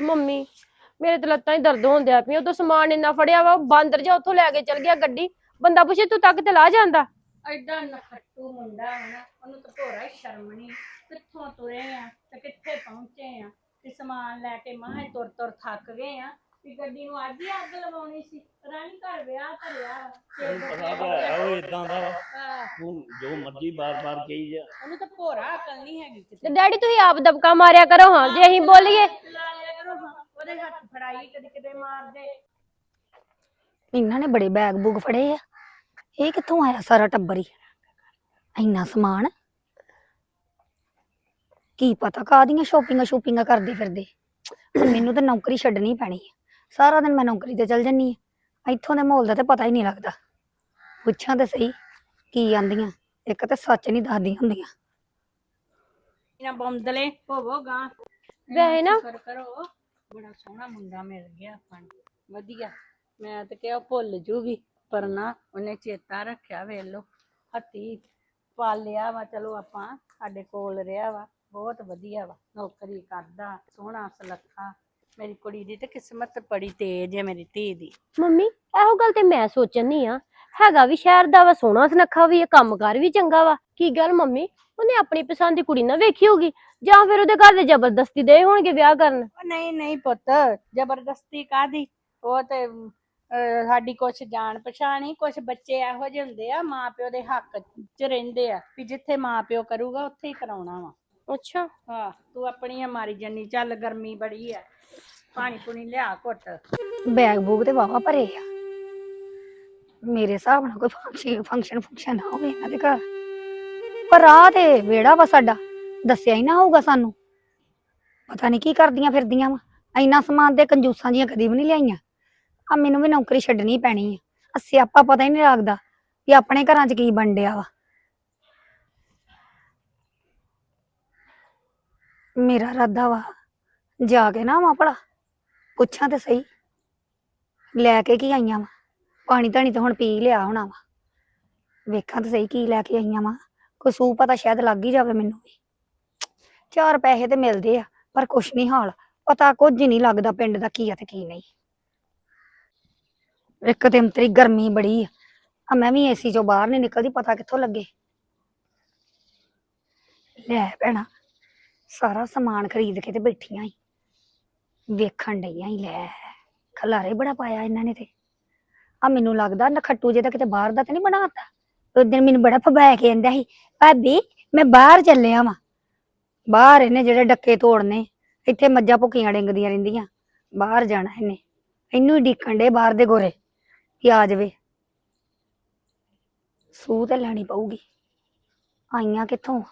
Mummy, ਮੇਰੇ ਤੇ ਲੱਤਾਂ ਹੀ ਦਰਦ ਹੁੰਦਿਆ ਪਈਆਂ ਉਦੋਂ ਸਮਾਨ ਇੰਨਾ ਫੜਿਆ ਵਾ, ਉਹ ਬਾਂਦਰ ਜਾ ਉੱਥੋਂ ਲੈ ਕੇ ਚਲ ਗਿਆ ਗੱਡੀ। ਬੰਦਾ ਪੁੱਛੇ, ਤੂੰ ਤੱਕ ਤੇ ਲਾ ਜਾਂਦਾ? ਐਡਾ ਨਖੱਟੂ ਮੁੰਡਾ ਹੈ ਨਾ, ਉਹਨੂੰ ਤਾਂ ਭੋਰਾ ਹੀ ਸ਼ਰਮ ਨਹੀਂ ਕਿੱਥੋਂ ਤੁਰੇ ਆ ਤੇ ਕਿੱਥੇ ਪਹੁੰਚੇ ਆ? ਤੇ ਸਮਾਨ ਲੈ ਕੇ ਮਾਹੇ ਤੁਰ ਤੁਰ ਥੱਕ ਗਏ ਆ। ਵੀ ਗੱਡੀ ਨੂੰ ਅੱਜ ਹੀ ਅੱਗ ਲਵਾਉਣੀ ਸੀ। ਰਾਣੀ ਘਰ ਵਿਆਹ ਧਰਿਆ। ਤੇ ਪਤਾ ਤਾਂ ਹੈ ਉਹ ਇਦਾਂ ਦਾ। ਆਹ, ਤੂੰ ਜੋ ਮਰਜ਼ੀ ਬਾਰ-ਬਾਰ ਕਹੀ ਜਾ। ਉਹਨੂੰ ਤਾਂ ਭੋਰਾ ਅਕਲ ਨਹੀਂ ਹੈਗੀ ਤੇ ਕਿਤੇ ਡੈਡੀ ਤੁਸੀਂ ਆਪ ਦਬਕਾ ਮਾਰਿਆ ਕਰੋ ਹਾਂ ਜੇ ਅਸੀਂ ਬੋਲੀਏ। ਲਾ ਲਿਆ ਕਰੋ ਹਾਂ, ਉਹਦੇ ਹੱਥ ਫੜਾਈ ਕਦੇ ਕਿਤੇ ਮਾਰਦੇ। ਇਹਨਾਂ ਨੇ ਬੜੇ ਬੈਗ ਬੁਗ ਫੜੇ ਆ। ਇਹ ਕਿੱਥੋਂ ਆਇਆ ਸਾਰਾ ਟੱਬਰ ਹੀ? ਇੰਨਾ ਸਮਾਨ? ਕੀ ਪਤਾ ਕਾਹਦੀਆਂ ਸ਼ੋਪਿੰਗਾਂ ਸ਼ੂਪਿੰਗਾਂ ਕਰਦੇ ਫਿਰਦੇ? ਹੁਣ ਮੈਨੂੰ ਤਾਂ ਨੌਕਰੀ ਛੱਡਣੀ ਪੈਣੀ ਹੈ ਸਾਰਾ ਦਿਨ ਮੈਂ ਨੌਕਰੀ ਤੇ ਚਲ ਜੰਨੀ ਆ ਇੱਥੋਂ ਦੇ ਮਾਹੌਲ ਦਾ ਤੇ ਪਤਾ ਹੀ ਨਹੀਂ ਲੱਗਦਾ। ਪੁੱਛਾਂ ਤੇ ਸਹੀ ਕੀ ਆਂਦੀਆਂ ਇੱਕ ਤੇ ਸੱਚ ਨਹੀਂ ਦੱਸਦੀਆਂ ਹੁੰਦੀਆਂ। ਇਹਨਾਂ ਬੰਦਲੇ ਹੋਵੋ ਗਾਂ ਵੈਸੇ ਨਾ- ਕਰੋ ਬੜਾ ਸੋਹਣਾ ਮੁੰਡਾ ਮਿਲ ਗਿਆ ਆਪਾਂ ਨੂੰ। ਵਧੀਆ। ਮੈਂ ਤਾਂ ਕਿਹਾ ਉਹ ਭੁੱਲ ਜੂਗੀ ਪਰ ਨਾ ਉਹਨੇ ਚੇਤਾ ਰੱਖਿਆ ਵੇਖ ਲੋ ਹੱਤੀ ਪਾਲਿਆ ਵਾ ਚਲੋ ਆਪਾਂ ਸਾਡੇ ਕੋਲ ਰਿਹਾ ਵਾ। ਬਹੁਤ ਵਧੀਆ ਵਾ। ਨੌਕਰੀ ਕਰਦਾ ਸੋਹਣਾ ਸੁਲੱਖਾ ਮੇਰੀ ਕੁੜੀ ਦੀ ਤੇ ਕਿਸਮਤ ਬੜੀ ਤੇਜ਼ ਹੈ ਮੇਰੀ ਧੀ ਦੀ। ਮੰਮੀ ਇਹੋ ਗੱਲ ਤੇ ਮੈਂ ਸੋਚਣੀ ਆ ਹੈਗਾ ਵੀ ਸ਼ਹਿਰ ਦਾ ਵਾ ਸੋਹਣਾ ਸੁਨੱਖਾ ਵੀ ਇਹ ਕੰਮਕਾਰ ਵੀ ਚੰਗਾ ਵਾ। ਕੀ ਗੱਲ ਮੰਮੀ ਉਹਨੇ ਆਪਣੀ ਪਸੰਦ ਦੀ ਕੁੜੀ ਨਾ ਵੇਖੀ ਹੋਗੀ ਜਾਂ ਫਿਰ ਉਹਦੇ ਘਰ ਦੇ ਜ਼ਬਰਦਸਤੀ ਦੇ ਹੋਣਗੇ ਵਿਆਹ ਕਰਨ? ਉਹ ਨਹੀਂ ਨਹੀਂ ਪੁੱਤ ਜ਼ਬਰਦਸਤੀ ਕਾਦੀ ਉਹ ਤੇ ਅਹ, ਸਾਡੀ ਕੁਛ ਜਾਣ ਪਛਾਣੀ ਕੁਛ ਬੱਚੇ ਇਹੋ ਜਿਹੇ ਹੁੰਦੇ ਆ ਮਾਂ ਪਿਓ ਦੇ ਹੱਕ 'ਚ ਰਹਿੰਦੇ ਆ ਵੀ ਜਿੱਥੇ ਮਾਂ ਪਿਓ ਕਰੂਗਾ ਉੱਥੇ ਹੀ ਕਰਾਉਣਾ ਵਾ। ਅੱਛਾ। ਹਾਂ ਤੂੰ ਆਪਣੀ ਮਾਰੀ ਜੰਨੀ ਚੱਲ ਗਰਮੀ ਬੜੀ ਆ। ਪਾਣੀ ਪੁਣੀ ਲਿਆ ਘੁੱਟ। ਬੈਗ ਬੂਗ ਤੇ ਵਾਵਾ ਭਰੇ ਆ। ਮੇਰੇ ਹਿਸਾਬ ਨਾਲ ਕੋਈ ਫੰਕਸ਼ਨ ਫੰਕਸ਼ਨ ਫੰਕਸ਼ਨ ਨਾ ਹੋਵੇ ਇਹਨਾਂ ਦੇ ਘਰ। ਪਰ ਆ ਤੇ ਵਿਹੜਾ ਵਾ ਸਾਡਾ, ਦੱਸਿਆ ਹੀ ਨਾ ਹੋਊਗਾ ਸਾਨੂੰ। ਪਤਾ ਨਹੀਂ ਕੀ ਕਰਦੀਆਂ ਫਿਰਦੀਆਂ ਵਾ। ਇੰਨਾ ਸਮਾਨ ਤੇ ਕੰਜੂਸਾਂ ਜੀਆਂ ਕਦੀ ਵੀ ਨਹੀਂ ਲਿਆਈਆਂ। ਆ ਮੈਨੂੰ ਵੀ ਨੌਕਰੀ ਛੱਡਣੀ ਪੈਣੀ ਆ। ਆ ਸਿਆਪਾ ਪਤਾ ਹੀ ਨਹੀਂ ਲੱਗਦਾ ਵੀ ਆਪਣੇ ਘਰਾਂ 'ਚ ਕੀ ਬਣ ਡਿਆ ਵਾ। ਮੇਰਾ ਇਰਾਦਾ ਵਾ, ਜਾ ਕੇ ਨਾ ਆਵਾਂ ਭਲਾ। ਪੁੱਛਾਂ ਤੇ ਸਹੀ। ਲੈ ਕੇ ਕੀ ਆਈਆਂ ਵਾ? ਪਾਣੀ ਧਾਣੀ ਤਾਂ ਹੁਣ ਪੀ ਲਿਆ ਹੋਣਾ ਵਾ। ਵੇਖਾਂ ਤੇ ਸਹੀ ਕੀ ਲੈ ਕੇ ਆਈਆਂ ਵਾ। ਕੋਈ ਸੂ ਪਤਾ ਸ਼ਾਇਦ ਲੱਗ ਹੀ ਜਾਵੇ ਮੈਨੂੰ ਵੀ। ਚਾਰ ਪੈਸੇ ਤੇ ਮਿਲਦੇ ਆ, ਪਰ ਕੁਛ ਨਹੀਂ ਹਾਲ। ਪਤਾ ਕੁਝ ਨਹੀਂ ਲੱਗਦਾ ਪਿੰਡ ਦਾ ਕੀ ਆ ਤੇ ਕੀ ਨਹੀਂ। ਇੱਕ ਤੇ ਅੰਤਰੀ ਗਰਮੀ ਬੜੀ ਆ। ਆ ਮੈਂ ਵੀ ਏਸੀ ਚੋਂ ਬਾਹਰ ਨਹੀਂ ਨਿਕਲਦੀ, ਪਤਾ ਕਿੱਥੋਂ ਲੱਗੇ। ਲੈ ਭੈਣਾ, ਸਾਰਾ ਸਮਾਨ ਖਰੀਦ ਕੇ ਤੇ ਬੈਠੀਆਂ ਈ। ਵੇਖਣ ਡਈਆਂ ਹੀ, ਲੈ, ਖਲਾਰੇ ਬੜਾ ਪਾਇਆ ਇਹਨਾਂ ਨੇ ਤੇ। ਆ ਮੈਨੂੰ ਲੱਗਦਾ ਨਖੱਟੂ ਜੇ ਤਾਂ ਕਿਤੇ ਬਾਹਰ ਦਾ ਤੇ ਨਹੀਂ ਬਣਾਤਾ। ਉਸ ਦਿਨ ਮੈਨੂੰ ਬੜਾ ਫਬਾ ਕੇ ਕਹਿੰਦਾ ਸੀ, ਭਾਬੀ, ਮੈਂ ਬਾਹਰ ਚੱਲਿਆ ਵਾਂ। ਬਾਹਰ ਇਹਨੇ ਜਿਹੜੇ ਡੱਕੇ ਤੋੜਨੇ, ਇੱਥੇ ਮੱਝਾਂ ਭੁੱਖੀਆਂ ਡਿੰਗਦੀਆਂ ਰਹਿੰਦੀਆਂ। ਬਾਹਰ ਜਾਣਾ ਇਹਨੇ। ਇਹਨੂੰ ਹੀ ਡੀਕਣ ਡੇ ਬਾਹਰ ਦੇ ਗੋਰੇ, ਵੀ ਆ ਜਾਵੇ। ਸੂਹ ਤੇ ਲੈਣੀ ਪਊਗੀ। ਆਈਆਂ ਕਿੱਥੋਂ?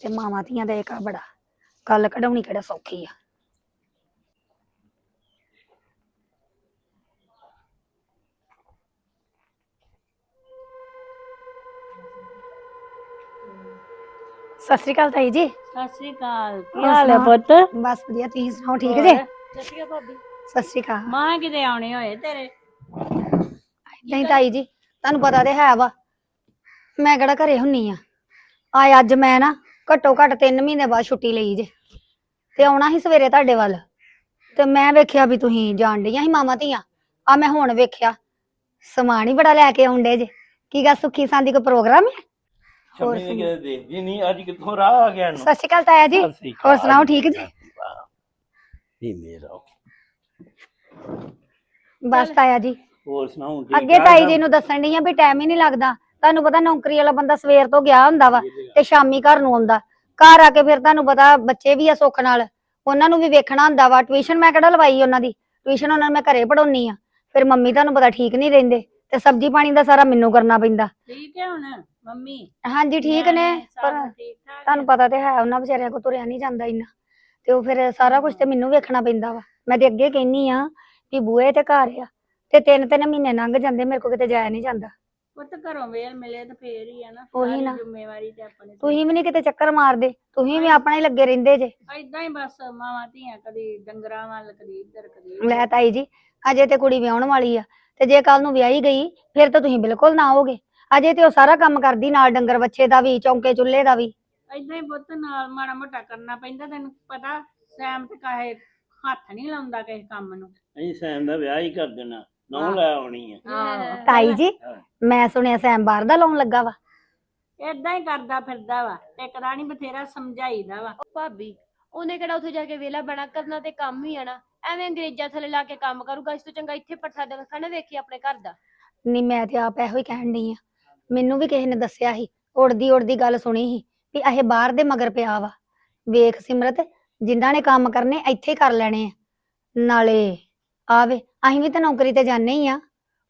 ਤੇ ਮਾਵਾਂ ਧੀਆਂ ਦਾ ਏਕਾ ਬੜਾ। ਗੱਲ ਕਢਾਉਣੀ ਕਿਹੜਾ ਸੌਖੀ ਆ। ਸਤਿ ਸ਼੍ਰੀ ਅਕਾਲ ਤਾਈ ਜੀ। ਸਤਿ ਸ੍ਰੀ ਅਕਾਲ। ਕੀ ਹਾਲ ਹੈ? ਪੁੱਤ? ਬਸ ਵਧੀਆ ਤੁਸੀਂ ਸੁਣਾਓ ਠੀਕ ਜੇ? ਸਤਿ ਸ੍ਰੀ ਅਕਾਲ ਭਾਬੀ। ਸਤਿ ਸ਼੍ਰੀ ਅਕਾਲ। ਮਾਂ ਕਿਤੇ ਆਉਣੇ ਹੋਏ ਤੇਰੇ? ਨਹੀਂ ਤਾਈ ਜੀ ਤੁਹਾਨੂੰ ਪਤਾ ਤੇ ਹੈ ਵਾ ਮੈਂ ਕਿਹੜਾ ਘਰੇ ਹੁੰਨੀ ਆ। ਆਏ ਅੱਜ ਮੈਂ ਨਾ ਘੱਟੋ ਘੱਟ 3 ਮਹੀਨੇ ਬਾਅਦ ਛੁੱਟੀ ਲਈ ਜੇ ਤੇ ਆਉਣਾ ਸੀ ਸਵੇਰੇ ਤੁਹਾਡੇ ਵੱਲ। ਤੇ ਮੈਂ ਵੇਖਿਆ ਵੀ ਤੁਸੀਂ ਜਾਣ ਡੀਆਂ ਸੀ ਮਾਮਾ ਧੀਆਂ ਆ ਮੈਂ ਹੁਣ ਵੇਖਿਆ ਸਮਾਨ ਹੀ ਬੜਾ ਲੈ ਕੇ ਆਉਂਦੇ ਜੇ। ਕੀ ਗੱਲ ਸੁੱਖੀ ਸਾਂਦੀ ਕੋਈ ਪ੍ਰੋਗਰਾਮ ਹੈ? ਹੋਰ ਸ਼ਮੀ ਨੇ ਸੁਣਾਓ। ਕਿਤੇ ਦੇਖਦੀ ਨਹੀਂ ਅੱਜ ਕਿੱਥੋਂ ਰਾਹ ਆ ਗਿਆ ਨੂੰ ਸਤਿ ਸ਼੍ਰੀ ਅਕਾਲ ਤਾਇਆ ਜੀ। ਸਤਿ ਸ੍ਰੀ ਹੋਰ ਅਕਾਲ। ਸੁਣਾਓ ਠੀਕ ਜੀ? ਜੀ ਮੇਰਾ ਬਸ ਤਾਇਆ ਜੀ। ਹੋਰ ਸੁਣਾਓ ਠੀਕ ਅੱਗੇ ਠਾਕ ਤਾਈ ਸਭ? ਜੀ ਨੂੰ ਦੱਸਣ ਡਈ ਆ ਵੀ ਟਾਈਮ ਹੀ ਨਹੀਂ ਲੱਗਦਾ। ਤੁਹਾਨੂੰ ਪਤਾ ਨੌਕਰੀ ਵਾਲਾ ਬੰਦਾ ਸਵੇਰ ਤੋਂ ਗਿਆ ਹੁੰਦਾ ਵਾ ਤੇ ਸ਼ਾਮੀ ਘਰ ਨੂੰ ਆਉਂਦਾ। ਘਰ ਆ ਕੇ ਫਿਰ ਤੁਹਾਨੂੰ ਪਤਾ ਬੱਚੇ ਵੀ ਆ ਸੁੱਖ ਨਾਲ। ਉਹਨਾਂ ਨੂੰ ਵੀ ਵੇਖਣਾ ਹੁੰਦਾ ਵਾ। ਟਿਊਸ਼ਨ ਮੈਂ ਕਿਹੜਾ ਲਵਾਈ ਉਹਨਾਂ ਦੀ? ਟਿਊਸ਼ਨ ਉਹਨਾਂ ਨੂੰ ਮੈਂ ਘਰੇ ਪੜਾਉਣੀ ਆ। ਫਿਰ ਮੰਮੀ ਤੁਹਾਨੂੰ ਪਤਾ ਠੀਕ ਨਹੀਂ ਰਹਿੰਦੇ। ਤੇ ਸਬਜ਼ੀ ਪਾਣੀ ਦਾ ਸਾਰਾ ਮੈਨੂੰ ਕਰਨਾ ਪੈਂਦਾ। ਠੀਕ ਹੈ ਹੁਣ? ਮੰਮੀ? ਹਾਂਜੀ ਠੀਕ ਨੇ ਨਿਆਣੇ ਸਭ ਪਰ ਠੀਕ ਠਾਕ ਤੁਹਾਨੂੰ ਪਤਾ ਤੇ ਹੈ ਉਹਨਾਂ ਵਿਚਾਰਿਆਂ ਕੋ ਤੁਰਿਆ ਨਹੀਂ ਜਾਂਦਾ ਇੰਨਾ। ਤੇ ਉਹ ਫਿਰ ਸਾਰਾ ਕੁਝ ਤੇ ਮੈਨੂੰ ਵੇਖਣਾ ਪੈਂਦਾ ਵਾ। ਮੈਂ ਤੇ ਅੱਗੇ ਕਹਿੰਨੀ ਆ ਵੀ ਬੂਏ ਤੇ ਘਰ ਆ ਤੇ ਤਿੰਨ ਤਿੰਨ ਮਹੀਨੇ ਲੰਘ ਜਾਂਦੇ ਮੇਰੇ ਕੋ ਕਿਤੇ ਜਾਇਆ ਨਹੀਂ ਜਾਂਦਾ। ਪੁੱਤ ਘਰੋਂ ਵੇਲ ਮਿਲੇ ਤਾਂ ਫੇਰ ਹੀ ਆ ਨਾ ਉਹੀ ਸਾਰੀ ਨਾ। ਜ਼ਿੰਮੇਵਾਰੀ ਤੇ ਆਪਣੇ ਤੁਸੀਂ ਵੀ ਨਹੀਂ ਕਿਤੇ ਚੱਕਰ ਮਾਰਦੇ ਤੁਸੀਂ ਵੀ ਆਪਣਾ ਹੀ ਲੱਗੇ ਰਹਿੰਦੇ ਜੇ। ਇਦਾਂ ਹੀ ਬਸ ਮਾਵਾਂ ਧੀਆਂ ਕਦੀ ਡੰਗਰਾਂ ਵੱਲ ਕਦੀ ਇੱਧਰ ਕਦੀ ਲੈ ਉੱਧਰ। ਤਾਈ ਜੀ ਅਜੇ ਤੇ ਕੁੜੀ ਵਿਆਹਣ ਵਾਲੀ ਆ ਤੇ ਜੇ ਕੱਲ ਨੂੰ ਵਿਆਹੀ ਗਈ ਫਿਰ ਤਾਂ ਤੁਸੀਂ ਬਿਲਕੁਲ ਨਾ ਆਓਗੇ। ਅਜੇ ਤੇ ਉਹ ਸਾਰਾ ਕੰਮ ਕਰਦੀ ਨਾਲ ਡੰਗਰ ਬੱਚੇ ਦਾ ਵੀ ਚੌਂਕੇ ਚੁੱਲ੍ਹੇ ਦਾ ਵੀ। ਏਦਾਂ ਹੀ ਪੁੱਤ ਨਾਲ ਮਾੜਾ ਮੋਟਾ ਕਰਨਾ ਪੈਂਦਾ ਤੈਨੂੰ ਪਤਾ ਸਹਿਮਤ ਕਾਹੇ ਹੱਥ ਨਹੀਂ ਲਾਉਂਦਾ ਕਿਸੇ ਕੰਮ ਨੂੰ। ਅਸੀਂ ਸੈਮ ਦਾ ਵਿਆਹ ਹੀ ਕਰ ਦੇਣਾ ਨੌ ਹਾਂ। ਲੈ ਆਉਣੀ ਆ। ਆਹੋ। ਤਾਈ ਜੀ ਹਾਂ। ਮੈਂ ਸੁਣਿਆ ਸੈਮ ਬਾਹਰ ਦਾ ਲਾਉਣ ਲੱਗਾ ਵਾ। ਏਦਾਂ ਹੀ ਕਰਦਾ ਫਿਰਦਾ ਵਾ ਇੱਕ ਰਾਣੀ ਬਥੇਰਾ ਸਮਝਾਈਦਾ ਵਾ। ਉਹ ਭਾਬੀ ਉਹਨੇ ਕਿਹੜਾ ਉੱਥੇ ਜਾ ਕੇ ਵਿਹਲਾ ਬਣਾ ਕਰਨਾ ਤੇ ਕੰਮ ਹੀ ਆ ਨਾ। ਐਵੇਂ ਅੰਗਰੇਜ਼ਾਂ ਥੱਲੇ ਲਾ ਕੇ ਕੰਮ ਕਰੂਗਾ ਇਸ ਤੋਂ ਚੰਗਾ ਇੱਥੇ ਪੱਠਾ ਦੇ ਖਾਣਾ ਵੇਖੀ ਆਪਣੇ ਘਰ ਦਾ। ਨਹੀਂ ਮੈਂ ਤੇ ਆਪ ਇਹੋ ਹੀ ਕਹਿਣ ਡਈ ਆ। ਮੈਨੂੰ ਵੀ ਕਿਸੇ ਨੇ ਦੱਸਿਆ ਸੀ, ਉੜਦੀ ਉੜਦੀ ਗੱਲ ਸੁਣੀ ਸੀ ਵੀ ਇਹ ਬਾਹਰ ਦੇ ਮਗਰ ਪਿਆ ਵਾ। ਵੇਖ ਸਿਮਰਤ ਜਿਨ੍ਹਾਂ ਨੇ ਕੰਮ ਕਰਨੇ ਇੱਥੇ ਹੀ ਕਰ ਲੈਣੇ ਆ। ਨਾਲੇ ਆਵੇ ਅਸੀਂ ਵੀ ਤਾਂ ਨੌਕਰੀ ਤੇ ਜਾਂਦੇ ਹੀ ਆ।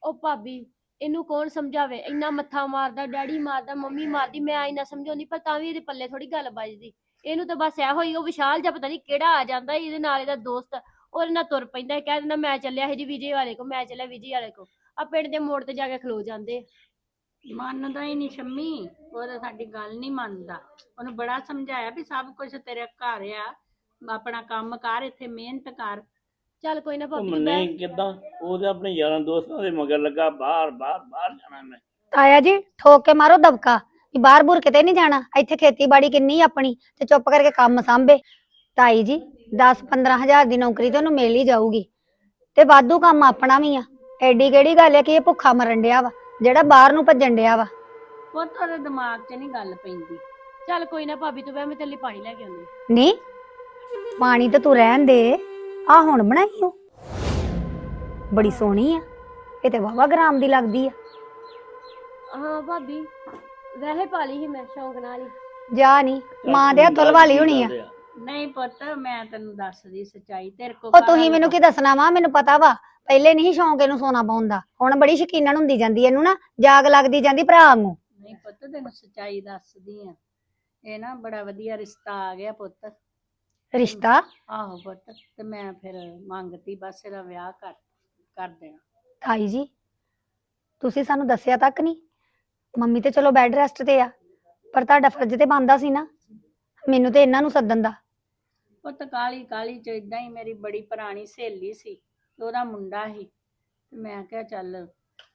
ਉਹ ਭਾਬੀ, ਇਹਨੂੰ ਕੌਣ ਸਮਝਾਵੇ? ਇੰਨਾ ਮੱਥਾ ਮਾਰਦਾ, ਡੈਡੀ ਮਾਰਦਾ, ਮੰਮੀ ਮਾਰਦੀ, ਮੈਂ ਇੰਨਾ ਸਮਝਾਉਂਦੀ, ਪਰ ਤਾਂ ਵੀ ਇਹਦੇ ਪੱਲੇ ਥੋੜੀ ਗੱਲ ਵੱਜਦੀ। ਇਹਨੂੰ ਤਾਂ ਬਸ ਇਹੋ ਹੀ, ਉਹ ਵਿਸ਼ਾਲ ਜਾਂ ਪਤਾ ਨਹੀਂ ਕਿਹੜਾ ਆ ਜਾਂਦਾ, ਇਹਦੇ ਨਾਲ ਇਹਦਾ ਦੋਸਤ ਉਹਦੇ ਨਾਲ ਤੁਰ ਪੈਂਦਾ ਕਹਿ ਦਿੰਦਾ ਮੈਂ ਚੱਲਿਆ ਸੀ ਜੀ ਵਿਜੇ ਵਾਲੇ ਕੋ ਮੈਂ ਚੱਲਿਆ ਵਿਜੇ ਵਾਲੇ ਕੋ ਆ ਪਿੰਡ ਦੇ ਮੋੜ ਤੇ ਜਾ ਕੇ ਖਲੋ ਜਾਂਦੇ ਮੰਨਦਾ ਹੀ ਨਹੀਂ ਸ਼ੰਮੀ ਉਹ ਤਾਂ ਸਾਡੀ ਗੱਲ ਨਹੀਂ ਮੰਨਦਾ। ਉਹਨੂੰ ਬੜਾ ਸਮਝਾਇਆ ਵੀ ਸਭ ਕੁਝ ਤੇਰੇ ਘਰ ਆ ਆਪਣਾ ਕੰਮ ਕਰ ਇੱਥੇ ਮਿਹਨਤ ਕਰ। ਚੱਲ ਕੋਈ ਨਾ ਭਾਬੀ ਤੂੰ ਮੰਨੇ ਬਹਿ। ਕਿਦਾਂ? ਉਹਦੇ ਆਪਣੇ ਯਾਰਾਂ ਦੋਸਤਾਂ ਦੇ ਮਗਰ ਲੱਗਾ ਬਾਹਰ ਬਾਹਰ ਬਾਹਰ ਜਾਣਾ ਮੈਂ। ਤਾਇਆ ਜੀ ਠੋਕ ਕੇ ਮਾਰੋ ਦਬਕਾ ਵੀ ਬਾਹਰ ਬੁਰ ਕਿਤੇ ਨਹੀਂ ਜਾਣਾ। ਇੱਥੇ ਖੇਤੀਬਾੜੀ ਕਿੰਨੀ ਆਪਣੀ ਤੇ ਚੁੱਪ ਕਰਕੇ ਕੰਮ ਸਾਂਭੇ। ਤਾਈ ਜੀ 10 15 ਹਜ਼ਾਰ ਦੀ ਨੌਕਰੀ ਤੇ ਉਹਨੂੰ ਮਿਲ ਹੀ ਜਾਊਗੀ। ਤੇ ਵਾਧੂ ਕੰਮ ਆਪਣਾ ਵੀ ਆ। ਐਡੀ ਕਿਹੜੀ ਗੱਲ ਹੈ ਕਿ ਇਹ ਭੁੱਖਾ ਮਰਨ ਡਿਆ ਵਾ। ਜਿਹੜਾ ਬਾਹਰ ਨੂੰ ਭੱਜਣ ਡਿਆ ਵਾ। ਪੁੱਤ ਉਹਦੇ ਦਿਮਾਗ 'ਚ ਨਹੀਂ ਗੱਲ ਪੈਂਦੀ। ਚੱਲ ਕੋਈ ਨਾ ਭਾਬੀ ਤੂੰ ਬਹਿ ਮੈਂ ਤੇਰੇ ਲਈ ਪਾਣੀ ਲੈ ਕੇ ਆਉਂਦੀ। ਨਹੀਂ ਪਾਣੀ ਤਾਂ ਤੂੰ ਰਹਿਣ ਦੇ। ਆ ਹੁਣ ਬਣਾਈ ਓ। ਬੜੀ ਸੋਹਣੀ ਆ। ਇਹ ਤੇ ਵਾਵਾ ਗ੍ਰਾਮ ਦੀ ਲੱਗਦੀ ਆ। ਹਾਂ ਭਾਬੀ ਵੈਸੇ ਪਾ ਲਈ ਸੀ ਮੈਂ ਸ਼ੌਂਕ ਨਾਲ ਹੀ। ਜਾ ਨਹੀਂ ਮਾਂ ਦੇ ਹੱਥੋਂ ਲਵਾ ਲਈ ਹੋਣੀ ਆ। ਨਹੀਂ ਪੁੱਤ ਮੈਂ ਤੈਨੂੰ ਦੱਸਦੀ ਸੱਚਾਈ ਤੇਰੇ ਕੋ ਉਹ ਤੁਸੀਂ ਮੈਨੂੰ ਕੀ ਦੱਸਣਾ ਵਾ? ਮੈਨੂੰ ਪਤਾ ਵਾ। ਪਹਿਲੇ ਨਹੀਂ ਸ਼ੌਂਕ ਇਹਨੂੰ ਸੋਨਾ ਪਾਉਣ ਦਾ। ਹੁਣ ਬੜੀ ਸ਼ਕੀਨਣ ਹੁੰਦੀ ਜਾਂਦੀ ਇਹਨੂੰ ਨਾ। ਜਾਗ ਲੱਗਦੀ ਜਾਂਦੀ ਭਰਾ ਨੂੰ ਨਹੀਂ ਪੁੱਤ ਤੈਨੂੰ ਸੱਚਾਈ ਦੱਸਦੀ ਆ। ਇਹ ਨਾ ਬੜਾ ਵਧੀਆ ਰਿਸ਼ਤਾ ਆ ਗਿਆ ਪੁੱਤ। ਰਿਸ਼ਤਾ? ਆਹੋ ਪੁੱਤ ਤੇ ਮੈਂ ਫਿਰ ਮੰਗਤੀ ਬਸ ਇਹਦਾ ਵਿਆਹ ਕਰ ਕਰ ਦੇਣਾ। ਤਾਈ ਜੀ ਤੁਸੀਂ ਸਾਨੂੰ ਦੱਸਿਆ ਤੱਕ ਨਹੀਂ। ਮੰਮੀ ਤੇ ਚਲੋ ਬੈੱਡ ਰੈਸਟ ਤੇ ਆ। ਪਰ ਤੁਹਾਡਾ ਫਰਜ਼ ਤੇ ਬਣਦਾ ਸੀ ਨਾ। ਮੈਨੂੰ ਤੇ ਇਹਨਾਂ ਨੂੰ ਸੱਦਣ ਦਾ। ਪੁੱਤ ਕਾਲੀ ਕਾਲੀ ਚ ਇਦਾਂ ਹੀ ਮੇਰੀ ਬੜੀ ਪੁਰਾਣੀ ਸਹੇਲੀ ਸੀ ਤੇ ਉਹਦਾ ਮੁੰਡਾ ਸੀ। ਤੇ ਮੈਂ ਕਿਹਾ ਚੱਲ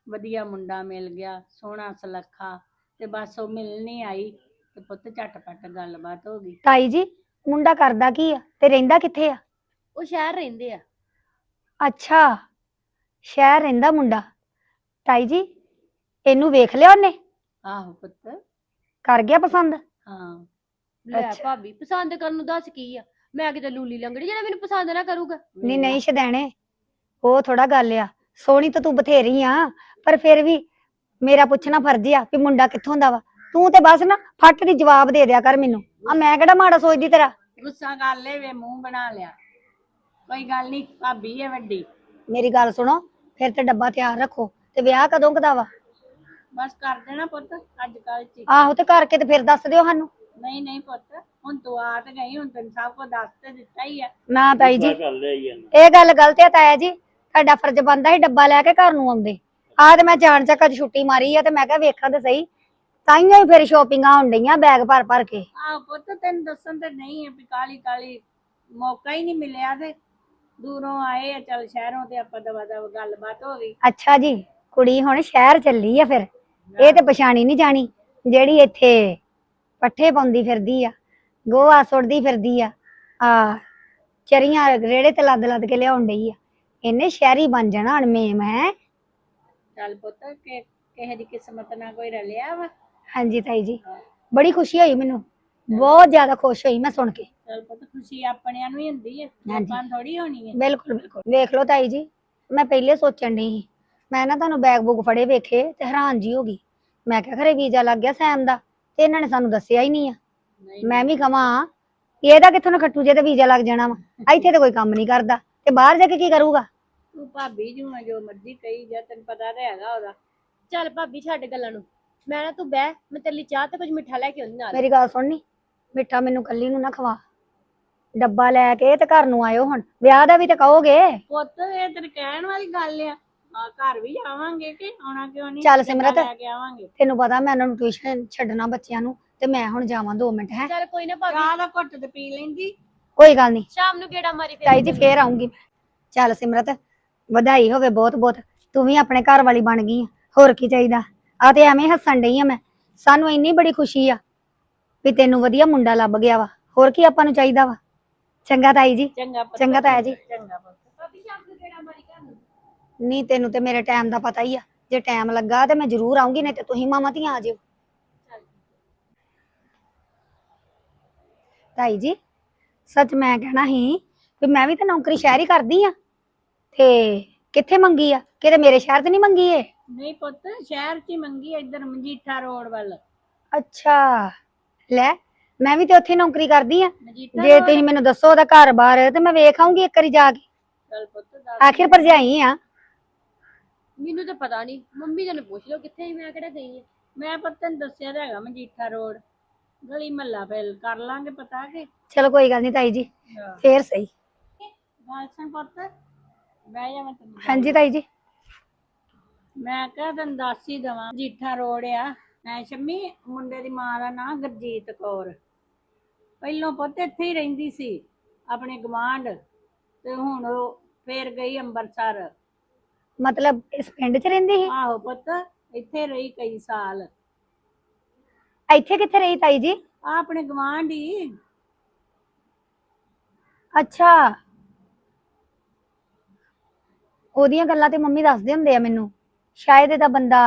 ਵਧੀਆ ਮੁੰਡਾ ਮਿਲ ਗਿਆ ਸੋਹਣਾ ਸੁਲੱਖਾ ਤੇ ਬਸ ਉਹ ਮਿਲ ਨਹੀਂ ਆਈ ਤੇ ਪੁੱਤ ਝਟਪਟ ਗੱਲਬਾਤ ਹੋ ਗਈ। ਤਾਈ ਜੀ ਮੁੰਡਾ ਕਰਦਾ ਕੀ ਆ ਤੇ ਰਹਿੰਦਾ ਕਿੱਥੇ ਆ? ਉਹ ਸ਼ਹਿਰ ਰਹਿੰਦੇ ਆ। ਅੱਛਾ ਸ਼ਹਿਰ ਰਹਿੰਦਾ ਮੁੰਡਾ। ਤਾਈ ਜੀ ਇਹਨੂੰ ਵੇਖ ਲਿਆ ਉਹਨੇ? ਆਹੋ ਪੁੱਤ। ਕਰ ਗਿਆ ਪਸੰਦ? ਹਾਂ। ਲੈ ਅੱਛਾ। ਭਾਬੀ ਪਸੰਦ ਕਰਨ ਨੂੰ ਦੱਸ ਕੀ ਆ? ਮੈਂ ਕਿਤੇ ਲੂਲੀ ਲੰਗੜੀ ਜਿਹੜਾ ਮੈਨੂੰ ਪਸੰਦ ਨਾ ਕਰੂਗਾ। ਨਹੀਂ ਨਹੀਂ ਸ਼ਦੈਣੇ ਉਹ ਥੋੜਾ ਗੱਲ ਆ। ਸੋਹਣੀ ਤਾਂ ਤੂੰ ਬਥੇਰੀ ਆ ਪਰ ਫਿਰ ਵੀ ਮੇਰਾ ਪੁੱਛਣਾ ਫਰਜ਼ ਆ ਵੀ ਮੁੰਡਾ ਕਿੱਥੋਂ ਦਾ ਵਾ? ਤੂੰ ਤੇ ਬਸ ਨਾ ਫੱਟ ਦੀ ਜਵਾਬ ਦੇ ਦਿਆ ਕਰ ਮੈਨੂੰ। ਆ ਮੈਂ ਕਿਹੜਾ ਮਾੜਾ ਸੋਚਦੀ ਤੇਰਾ? ਗੁੱਸਾ ਕਰ ਲੈ ਵੇ ਮੂੰਹ ਬਣਾ ਲਿਆ। ਕੋਈ ਗੱਲ ਨਹੀਂ ਭਾਬੀ ਹੈ ਵੱਡੀ। ਮੇਰੀ ਗੱਲ ਸੁਣੋ ਫਿਰ ਤੇ ਡੱਬਾ ਤਿਆਰ ਰੱਖੋ ਤੇ ਵਿਆਹ ਕਦੋਂ ਕਦਾ ਵਾ? ਬਸ ਕਰ ਦੇਣਾ ਪੁੱਤ ਅੱਜ ਕੱਲ ਚ ਹੀ। ਆਹੋ ਤੇ ਕਰਕੇ ਤੇ ਫਿਰ ਦੱਸ ਦਿਓ ਸਾਨੂੰ। ਨਹੀਂ ਨਹੀਂ ਪੁੱਤ ਹੁਣ ਤੂੰ ਆ ਤੇ ਗਈ ਹੁਣ ਤੈਨੂੰ ਸਭ ਕੁਝ ਦੱਸ ਤੇ ਦਿੱਤਾ ਹੀ ਆ। ਨਾ ਤਾਈ ਜੀ। ਇਹ ਗੱਲ ਗਲਤ ਹੈ ਤਾਇਆ ਜੀ ਤੁਹਾਡਾ ਫਰਜ਼ ਬੰਦਾ ਸੀ ਡੱਬਾ ਲੈ ਕੇ ਘਰ ਨੂੰ ਆਉਂਦੇ। ਆਹ ਤੇ ਮੈਂ ਜਾਣ ਚੱਕ ਅੱਜ ਛੁੱਟੀ ਮਾਰੀ ਆ ਤੇ ਮੈਂ ਕਿਹਾ ਵੇਖਾਂ ਤੇ ਸਹੀ। ਤਾਈਆਂ ਹੀ ਫਿਰ ਸ਼ੋਪਿੰਗਾਂ ਹੋਣ ਡਈਆਂ ਬੈਗ ਭਰ ਭਰ ਕੇ। ਆਹ ਪੁੱਤ ਤੈਨੂੰ ਦੱਸਣ ਤੇ ਨਹੀਂ ਹੈ ਵੀ ਕਾਲੀ ਕਾਲੀ ਮੌਕਾ ਹੀ ਨਹੀਂ ਮਿਲਿਆ ਤੇ ਦੂਰੋਂ ਆਏ ਆ ਚੱਲ ਸ਼ਹਿਰੋਂ ਤੇ ਆਪਾਂ ਦਵਾ ਦਵ ਗੱਲਬਾਤ ਹੋ ਗਈ। ਅੱਛਾ ਜੀ ਕੁੜੀ ਹੁਣ ਸ਼ਹਿਰ ਚੱਲੀ ਆ ਫਿਰ। ਇਹ ਤੇ ਪਛਾਣੀ ਨਹੀਂ ਜਾਣੀ ਜਿਹੜੀ ਇੱਥੇ ਪੱਠੇ ਪਾਉਂਦੀ ਫਿਰਦੀ ਆ ਗੋਹਾ ਸੁੱਟਦੀ ਫਿਰਦੀ ਆ ਆ ਚਰੀਆਂ ਰੇੜੇ ਤੇ ਲੱਦ ਲੱਦ ਕੇ ਲਿਆਉਣ ਡਈ ਆ। ਇਹਨੇ ਸ਼ਹਿਰੀ ਬਣ ਜਾਣਾ ਅਣਮੇ ਮੈਂ ਚੱਲ ਪੁੱਤ ਕਿ ਕਿਸੇ ਦੀ ਕਿਸਮਤ ਨਾਲ ਕੋਈ ਰਲਿਆ ਵਾ? ਹਾਂਜੀ ਤਾਈ ਜੀ। ਬੜੀ ਖੁਸ਼ੀ ਹੋਈ ਮੈਨੂੰ। ਬਹੁਤ ਜ਼ਿਆਦਾ ਖੁਸ਼ ਹੋਈ ਮੈਂ ਸੁਣ ਕੇ। ਚੱਲ ਪੁੱਤ ਖੁਸ਼ੀ ਆਪਣਿਆਂ ਨੂੰ ਹੀ ਹੁੰਦੀ ਹੈ ਹਾਂਜੀ। ਆਪਾਂ ਥੋੜੀ ਹੋਣੀ ਹੈ ਬਿਲਕੁਲ ਬਿਲਕੁਲ। ਵੇਖ ਲਓ ਤਾਈ ਜੀ ਮੈਂ ਪਹਿਲੇ ਸੋਚਣ ਸੀ। ਮੈਂ ਨਾ ਤੁਹਾਨੂੰ ਬੈਗ ਬੁੱਕ ਫੜੇ ਵੇਖੇ ਤੇ ਹੈਰਾਨ ਜੀ ਹੋ ਗਈ। ਮੈਂ ਕਿਹਾ ਖਰੇ ਵੀਜ਼ਾ ਲੱਗ ਗਿਆ ਸੈਮ ਦਾ। ਤੇ ਇਹਨਾਂ ਨੇ ਸਾਨੂੰ ਦੱਸਿਆ ਹੀ ਨਹੀਂ ਆ। ਮੈਂ ਵੀ ਕਵਾਂ ਕਿ ਇਹਦਾ ਕਿੱਥੋਂ ਨਾ ਖੱਟੂ ਜੇ ਤੇ ਵੀਜ਼ਾ ਲੱਗ ਜਾਣਾ ਵਾ। ਇੱਥੇ ਤੇ ਕੋਈ ਕੰਮ ਨਹੀਂ ਕਰਦਾ। ਤੇ ਬਾਹਰ ਜਾ ਕੇ ਕੀ ਕਰੂਗਾ? ਤੂੰ ਭਾਬੀ ਜੂ ਆ ਜੋ ਮਰਜ਼ੀ ਕਹੀ ਜਾ ਤੈਨੂੰ ਪਤਾ ਤੇ ਹੈਗਾ ਉਹਦਾ। ਚੱਲ ਭਾਬੀ ਛੱਡ ਗੱਲਾਂ ਨੂੰ। ਮੈਂ ਨਾ ਤੂੰ ਬਹਿ ਮੈਂ ਤੇਰੇ ਲਈ ਚਾਹ ਤੇ ਕੁਝ ਮਿੱਠਾ ਲੈ ਕੇ ਆਉਂਦੀ ਨਾਲ। ਮੇਰੀ ਗੱਲ ਸੁਣਨੀ ਮਿੱਠਾ ਮੈਨੂੰ ਕੱਲੀ ਨੂੰ ਨਾ ਖਵਾ। ਡੱਬਾ ਲੈ ਕੇ ਤੇ ਘਰ ਨੂੰ ਆਇਓ ਹੁਣ। ਵਿਆਹ ਦਾ ਵੀ ਤੇ ਕਹੋਗੇ। ਪੁੱਤ ਇਹ ਤੇਰੇ ਕਹਿਣ ਵਾਲੀ ਗੱਲ ਆ। ਆ ਘਰ ਵੀ ਆਵਾਂਗੇ ਕਿ ਆਉਣਾ ਕਿਉਂ ਨਹੀਂ ਚੱਲ ਸਿਮਰਤ। ਲੈ ਕੇ ਆਵਾਂਗੇ। ਤੈਨੂੰ ਪਤਾ ਮੈਂ ਇਹਨਾਂ ਨੂੰ ਟਿਊਸ਼ਨ ਛੱਡਣਾ ਬੱਚਿਆਂ ਨੂੰ ਤੇ ਮੈਂ ਹੁਣ ਜਾਵਾਂ 2 ਮਿੰਟ ਹੈ? ਚੱਲ ਕੋਈ ਨਾ ਭਾਬੀ। ਚਾਹ ਦਾ ਘੁੱਟ ਤੇ ਪੀ ਲੈਂਦੀ। ਕੋਈ ਗੱਲ ਨਹੀਂ ਸ਼ਾਮ ਨੂੰ ਗੇੜਾ ਮਾਰੀ ਤਾਈ ਜੀ ਫੇਰ ਆਉਂਗੀ। ਚੱਲ ਸਿਮਰਤ ਵਧਾਈ ਹੋਵੇ ਬਹੁਤ ਬਹੁਤ। ਤੂੰ ਵੀ ਆਪਣੇ ਘਰ ਵਾਲੀ ਬਣ ਗਈ ਆ। ਹੋਰ ਕੀ ਚਾਹੀਦਾ? ਆ ਤੇ ਐਵੇਂ ਹੱਸਣ ਡਈ ਆ ਮੈਂ। ਸਾਨੂੰ ਇੰਨੀ ਬੜੀ ਖੁਸ਼ੀ ਆ ਵੀ ਤੈਨੂੰ ਵਧੀਆ ਮੁੰਡਾ ਲੱਭ ਗਿਆ ਵਾ। ਹੋਰ ਕੀ ਆਪਾਂ ਨੂੰ ਚਾਹੀਦਾ ਵਾ? ਚੰਗਾ ਤਾਈ ਜੀ। ਚੰਗਾ ਪੁੱਤ। ਚੰਗਾ ਤਾਇਆ ਜੀ। ਚੰਗਾ ਪੁੱਤ। ਨਹੀਂ ਤੈਨੂੰ ਤੇ ਮੇਰੇ ਟਾਈਮ ਦਾ ਪਤਾ ਹੀ ਆ। ਜੇ ਟਾਈਮ ਲੱਗਾ ਤੇ ਮੈਂ ਜ਼ਰੂਰ ਆਉਂਗੀ ਨਹੀਂ ਤੇ ਤੁਸੀਂ ਮਾਮਾ ਧੀਆਂ ਆ ਜਿਓ ਤਾਈ ਜੀ ਸੱਚ ਮੈਂ ਕਹਿਣਾ ਸੀ ਵੀ ਮੈਂ ਵੀ ਤਾਂ ਨੌਕਰੀ ਸ਼ਹਿਰ ਹੀ ਕਰਦੀ ਆ। ਤੇ ਕਿੱਥੇ ਮੰਗੀ ਆ? ਕਿਤੇ ਮੇਰੇ ਸ਼ਹਿਰ ਤੇ ਨਹੀਂ ਮੰਗੀ ਏ ਨਹੀਂ ਪੁੱਤ ਸ਼ਹਿਰ 'ਚ ਹੀ ਮੰਗੀ ਇੱਧਰ ਮਜੀਠਾ ਰੋਡ ਵੱਲ। ਅੱਛਾ ਲੈ ਮੈਂ ਵੀ ਤੇ ਉੱਥੇ ਨੌਕਰੀ ਕਰਦੀ ਆ। ਮਜੀਠਾ ਜੇ ਤੁਸੀਂ ਮੈਨੂੰ ਦੱਸੋ ਉਹਦਾ ਘਰ-ਬਾਰ ਤੇ ਮੈਂ ਵੇਖ ਆਉਂਗੀ ਇੱਕ ਵਾਰੀ ਜਾ ਕੇ। ਚੱਲ ਪੁੱਤ ਦੱਸ ਆਖਿਰ ਭਰਜਾਈ ਆ। ਮੈਨੂੰ ਤਾਂ ਪਤਾ ਨਹੀਂ ਮੰਮੀ ਤੈਨੂੰ ਪੁੱਛ ਲਓ ਕਿੱਥੇ ਸੀ ਮੈਂ ਕਿਹੜਾ ਗਈ ਆ। ਮੈਂ ਪੁੱਤ ਤੈਨੂੰ ਦੱਸਿਆ ਤਾਂ ਹੈਗਾ ਮਜੀਠਾ ਰੋਡ। ਗਲੀ ਮਹੱਲਾ ਫੇਲ ਕਰ ਲਾਂਗੇ ਪਤਾ ਕਿ। ਚਲੋ ਕੋਈ ਗੱਲ ਨਹੀਂ ਤਾਈ ਜੀ ਫੇਰ ਸਹੀ। ਗੱਲ ਸੁਣ ਪੁੱਤ ਬਹਿ ਜਾ ਮੈਂ ਤੈਨੂੰ। ਗੱਲ- ਹਾਂਜੀ ਤਾਈ ਜੀ। ਮੈਂ ਕਿਹਾ ਤੈਨੂੰ ਦੱਸ ਹੀ ਦਵਾਂ ਜੀਠਾ ਰੋਡ ਆ। ਮੈਂ ਸ਼ੰਮੀ ਮੁੰਡੇ ਦੀ ਮਾਂ ਦਾ ਨਾਂ ਗੁਰਜੀਤ ਕੌਰ। ਪਹਿਲੋਂ ਪੁੱਤ ਇੱਥੇ ਹੀ ਰਹਿੰਦੀ ਸੀ ਆਪਣੇ ਗਵਾਂਢ ਤੇ ਹੁਣ ਉਹ ਫੇਰ ਗਈ ਅੰਮ੍ਰਿਤਸਰ ਮਤਲਬ ਇਸ ਪਿੰਡ 'ਚ ਰਹਿੰਦੀ ਸੀ? ਆਹੋ ਪੁੱਤ ਇੱਥੇ ਰਹੀ ਕਈ ਸਾਲ। ਇੱਥੇ ਕਿੱਥੇ ਰਹੀ ਤਾਈ ਜੀ? ਆ ਆਪਣੇ ਗਵਾਂਢ ਅੱਛਾ। ਉਹਦੀਆਂ ਗੱਲਾਂ ਤੇ ਮੰਮੀ ਦੱਸਦੇ ਹੁੰਦੇ ਆ ਮੈਨੂੰ। ਸ਼ਾਇਦ ਇਹਦਾ ਬੰਦਾ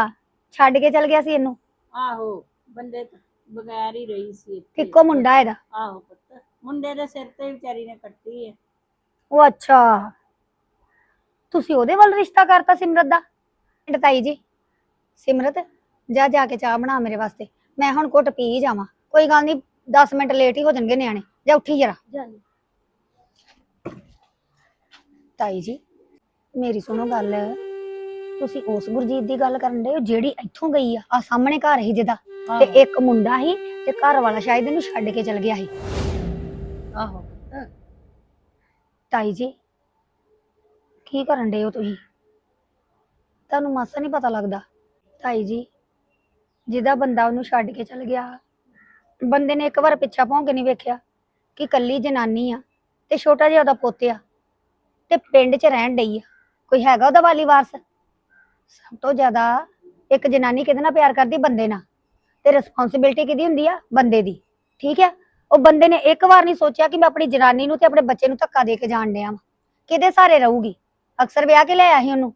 ਛੱਡ ਕੇ ਚਲ ਗਿਆ ਸੀ ਇਹਨੂੰ। ਆਹੋ ਬੰਦੇ ਤੋਂ ਬਗੈਰ ਹੀ ਰਹੀ ਸੀ ਇੱਥੇ। ਇੱਕੋ ਮੁੰਡਾ ਇਹਦਾ। ਆਹੋ ਪੁੱਤ ਮੁੰਡੇ ਦੇ ਸਿਰ ਤੇ ਵਿਚਾਰੀ ਨੇ ਕੱਟੀ ਹੈ ਉਹ ਅੱਛਾ। ਤੁਸੀਂ ਉਹਦੇ ਵੱਲ ਰਿਸ਼ਤਾ ਕਰਤਾ ਸਿਮਰਤ ਦਾ? ਪਿੰਡ ਤਾਈ ਜੀ। ਸਿਮਰਤ ਜਾ ਜਾ ਕੇ ਚਾਹ ਬਣਾ ਮੇਰੇ ਵਾਸਤੇ। ਮੈਂ ਹੁਣ ਘੁੱਟ ਪੀ ਹੀ ਜਾਵਾਂ। ਕੋਈ ਗੱਲ ਨਹੀਂ 10 ਮਿੰਟ ਲੇਟ ਹੀ ਹੋ ਜਾਣਗੇ ਨਿਆਣੇ। ਜਾ ਉੱਠੀ ਜਰਾ। ਤਾਈ ਜੀ ਮੇਰੀ ਸੁਣੋ ਗੱਲ। ਤੁਸੀਂ ਉਸ ਗੁਰਜੀਤ ਦੀ ਗੱਲ ਕਰਨ ਦੇ ਜਿਹੜੀ ਇੱਥੋਂ ਗਈ ਆ? ਆ ਸਾਹਮਣੇ ਘਰ ਹੀ ਜਿਹਦਾ। ਤੇ ਇੱਕ ਮੁੰਡਾ ਸੀ ਤੇ ਘਰ ਵਾਲਾ ਸ਼ਾਇਦ ਇਹਨੂੰ ਛੱਡ ਕੇ ਚਲ ਗਿਆ ਸੀ। ਆਹੋ। ਤਾਈ ਜੀ ਕੀ ਕਰਨ ਡੇ ਹੋ ਤੁਸੀਂ? ਤੁਹਾਨੂੰ ਮਾਸਾ ਨਹੀਂ ਪਤਾ ਲੱਗਦਾ? ਤਾਈ ਜੀ, ਜਿਹਦਾ ਬੰਦਾ ਉਹਨੂੰ ਛੱਡ ਕੇ ਚਲ ਗਿਆ, ਬੰਦੇ ਨੇ ਇੱਕ ਵਾਰ ਪਿੱਛਾ ਭੌਂ ਕੇ ਨਹੀਂ ਵੇਖਿਆ ਕਿ ਕੱਲੀ ਜਨਾਨੀ ਆ ਤੇ ਛੋਟਾ ਜਿਹਾ ਉਹਦਾ ਪੁੱਤ ਆ ਤੇ ਪਿੰਡ 'ਚ ਰਹਿਣ ਡਈ ਆ। ਕੋਈ ਹੈਗਾ ਉਹਦਾ ਵਾਲੀ ਵਾਰਸ? ਸਭ ਤੋਂ ਜ਼ਿਆਦਾ ਇੱਕ ਜਨਾਨੀ ਕਿਹਦੇ ਨਾਲ ਪਿਆਰ ਕਰਦੀ? ਬੰਦੇ ਨਾਲ। ਤੇ ਰਿਸਪੌਂਸਿਬਿਲਟੀ ਕਿਹਦੀ ਹੁੰਦੀ ਆ? ਬੰਦੇ ਦੀ। ਠੀਕ ਆ? ਉਹ ਬੰਦੇ ਨੇ ਇੱਕ ਵਾਰ ਨਹੀਂ ਸੋਚਿਆ ਕਿ ਮੈਂ ਆਪਣੀ ਜਨਾਨੀ ਨੂੰ ਤੇ ਆਪਣੇ ਬੱਚੇ ਨੂੰ ਧੱਕਾ ਦੇ ਕੇ ਜਾਣ ਡਿਆ ਵਾਂ। ਕਿਹਦੇ ਸਾਰੇ ਰਹੂਗੀ? ਅਕਸਰ ਵਿਆਹ ਕੇ ਲੈ ਆਇਆ ਉਹਨੂੰ।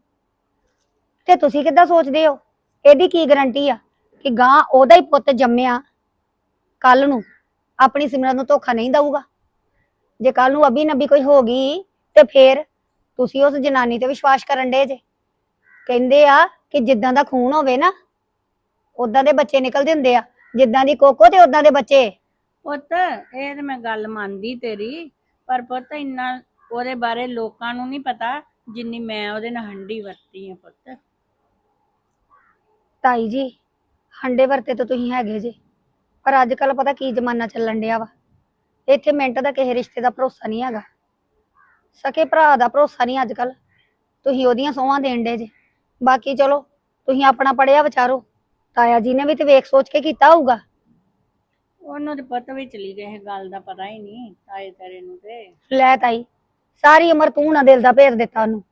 ਤੇ ਤੁਸੀਂ ਕਿੱਦਾਂ ਸੋਚਦੇ ਹੋ? ਇਹਦੀ ਕੀ ਗਾਰੰਟੀ ਆ ਕਿ ਗਾਂ ਉਹਦਾ ਹੀ ਪੁੱਤ ਜੰਮਿਆ ਕੱਲ ਨੂੰ ਆਪਣੀ ਸਿਮਰਨ ਨੂੰ ਧੋਖਾ ਨਹੀਂ ਦਊਗਾ? ਜੇ ਕੱਲ ਨੂੰ ਅਬੀ ਨਬੀ ਕੋਈ ਹੋ ਗਈ ਤੇ ਫੇਰ ਤੁਸੀਂ ਉਸ ਜਨਾਨੀ ਤੇ ਵਿਸ਼ਵਾਸ ਕਰਨ ਦੇ ਜੇ। ਕਹਿੰਦੇ ਆ ਕਿ ਜਿੱਦਾਂ ਦਾ ਖੂਨ ਹੋਵੇ ਨਾ ਉਦਾਂ ਦੇ ਬੱਚੇ ਨਿਕਲਦੇ ਹੁੰਦੇ ਆ। ਜਿੱਦਾਂ ਦੀ ਕੋਕੋ ਤੇ ਉਦਾਂ ਦੇ ਬੱਚੇ। ਪੁੱਤ, ਇਹ ਤੇ ਮੈਂ ਗੱਲ ਮੰਨਦੀ ਤੇਰੀ, ਪਰ ਪੁੱਤ ਇੰਨਾ ਉਹਦੇ ਬਾਰੇ ਲੋਕਾਂ ਨੂੰ ਨਹੀਂ ਪਤਾ ਜਿੰਨੀ ਮੈਂ ਉਹਦੇ ਨਾਲ ਹੰਡੀ ਵਰਤੀ ਆ ਪੁੱਤ। ਤਾਈ ਜੀ ਹੰਡੇ ਵਰਤੇ ਤਾਂ ਤੁਸੀਂ ਹੈਗੇ ਜੇ ਪਰ ਅੱਜ ਕੱਲ ਪਤਾ ਕੀ ਜ਼ਮਾਨਾ ਚੱਲਣ ਡਿਆ ਵਾ। ਇੱਥੇ ਮਿੰਟ ਦਾ ਕਿਸੇ ਰਿਸ਼ਤੇ ਦਾ ਭਰੋਸਾ ਨਹੀਂ ਹੈਗਾ। ਸਕੇ ਭਰਾ ਦਾ ਭਰੋਸਾ ਨਹੀਂ ਅੱਜ ਕੱਲ ਤੁਸੀਂ ਉਹਦੀਆਂ ਸੋਹਾਂ ਦੇਣ ਡੇ ਜੇ। ਬਾਕੀ ਚਲੋ ਤੁਸੀਂ ਆਪਣਾ ਪੜਿਆ ਵਿਚਾਰੋ। ਤਾਇਆ ਜੀ ਨੇ ਵੀ ਤੇ ਵੇਖ ਸੋਚ ਕੇ ਕੀਤਾ ਹੋਊਗਾ। ਉਹਨੂੰ ਤੇ ਪੁੱਤ ਵੀ ਚਲੀ ਗਏ ਇਹ ਗੱਲ ਦਾ ਪਤਾ ਹੀ ਨਹੀਂ ਤਾਏ ਤੇਰੇ ਨੂੰ ਤੇ। ਲੈ ਤਾਈ ਸਾਰੀ ਉਮਰ ਤੂੰ ਨਾ ਦਿਲ ਦਾ ਭੇਦ ਦਿੱਤਾ ਉਹਨੂੰ।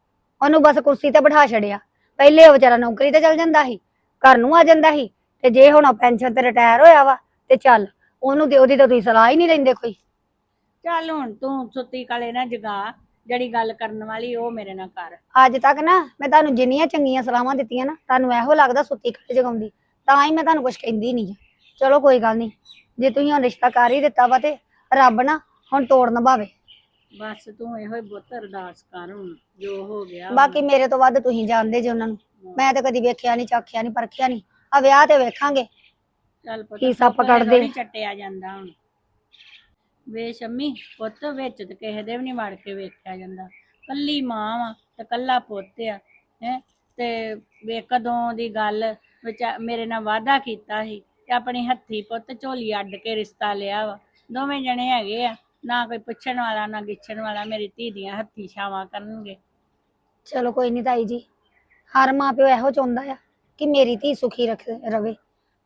ਉਹਨੂੰ ਬਸ ਕੁਰਸੀ ਤੇ ਬਿਠਾ ਛੜਿਆ ਪਹਿਲੇ ਉਹ ਵਿਚਾਰਾ ਨੌਕਰੀ ਤੇ ਚਲ ਜਾਂਦਾ ਸੀ ਘਰ ਨੂੰ ਆ ਜਾਂਦਾ ਸੀ ਤੇ ਜੇ ਹੁਣ ਪੈਨਸ਼ਨ ਤੇ ਰਿਟਾਇਰ ਹੋਇਆ ਵਾ ਤੇ ਚੱਲ ਉਹਨੂੰ ਤੇ ਉਹਦੀ ਤਾਂ ਤੁਸੀਂ ਸਲਾਹ ਹੀ ਨਹੀਂ ਲੈਂਦੇ ਕੋਈ। ਚੱਲ ਹੁਣ ਤੂੰ ਸੁੱਤੀ ਕਾਲੇ ਨਾ ਜਗਾ ਜਿਹੜੀ ਗੱਲ ਕਰਨ ਵਾਲੀ ਉਹ ਮੇਰੇ ਨਾਲ ਕਰ। ਅੱਜ ਤੱਕ ਨਾ ਮੈਂ ਤੁਹਾਨੂੰ ਜਿੰਨੀਆਂ ਚੰਗੀਆਂ ਸਲਾਹਾਂ ਦਿੱਤੀਆਂ ਨਾ ਤੁਹਾਨੂੰ ਇਹੋ ਲੱਗਦਾ ਸੁੱਤੀ ਖੜੇ ਜਗਾਉਂਦੀ ਤਾਂ ਹੀ ਮੈਂ ਤੁਹਾਨੂੰ ਕੁਝ ਕਹਿੰਦੀ ਨਹੀਂ ਚਲੋ ਕੋਈ ਗੱਲ ਨਹੀਂ ਜੇ ਤੁਸੀਂ ਹੁਣ ਰਿਸ਼ਤਾ ਕਰ ਹੀ ਦਿੱਤਾ ਵਾ ਤੇ ਰੱਬ ਨਾ ਹੁਣ ਤੋੜ ਨਿਭਾਵੇ। ਬਸ ਤੂੰ ਇਹੋ ਹੀ ਬੁੱਤ ਅਰਦਾਸ ਕਰ ਹੁਣ ਜੋ ਹੋ ਗਿਆ। ਬਾਕੀ ਮੇਰੇ ਤੋਂ ਵੱਧ ਤੁਸੀਂ ਜਾਣਦੇ ਜੇ ਉਹਨਾਂ ਨੂੰ। ਮੈਂ ਤਾਂ ਕਦੀ ਵੇਖਿਆ ਨਹੀਂ ਚਾਖਿਆ ਨਹੀਂ ਪਰਖਿਆ ਨਹੀਂ ਆ ਵਿਆਹ ਤੇ ਵੇਖਾਂਗੇ। ਚੱਲ ਪੁੱਤ ਕੀ ਸੱਪ ਕੱਢਦੇ। ਚੱਟਿਆ ਜਾਂਦਾ ਹੁਣ। ਵੇ ਸ਼ੰਮੀ ਪੁੱਤ ਵਿੱਚ ਤੇ ਕਿਸੇ ਦੇ ਵੀ ਨਹੀਂ ਵੜ ਕੇ ਵੇਖਿਆ ਜਾਂਦਾ। ਕੱਲੀ ਮਾਂ ਵਾ ਤੇ ਕੱਲਾ ਪੁੱਤ ਆ ਹੈ। ਤੇ ਵੇ ਕਦੋਂ ਦੀ ਗੱਲ ਵਿੱਚ ਮੇਰੇ ਨਾਲ ਵਾਅਦਾ ਕੀਤਾ ਸੀ ਤੇ ਆਪਣੀ ਹੱਥੀ ਪੁੱਤ ਝੋਲੀ ਅੱਡ ਕੇ ਰਿਸ਼ਤਾ ਲਿਆ ਵਾ। ਦੋਵੇਂ ਜਣੇ ਹੈਗੇ ਆ। ਨਾ ਕੋਈ ਪੁੱਛਣ ਵਾਲਾ ਨਾ ਗਿੱਛਣ ਵਾਲਾ ਮੇਰੀ ਧੀ ਦੀਆਂ ਹੱਥੀ ਛਾਵਾਂ ਕਰਨਗੇ। ਚਲੋ ਕੋਈ ਨਹੀਂ ਤਾਈ ਜੀ ਹਰ ਮਾਂ ਪਿਓ ਇਹੋ ਚਾਹੁੰਦਾ ਆ ਕਿ ਮੇਰੀ ਧੀ ਸੁਖੀ ਰੱਖ ਰਵੇ।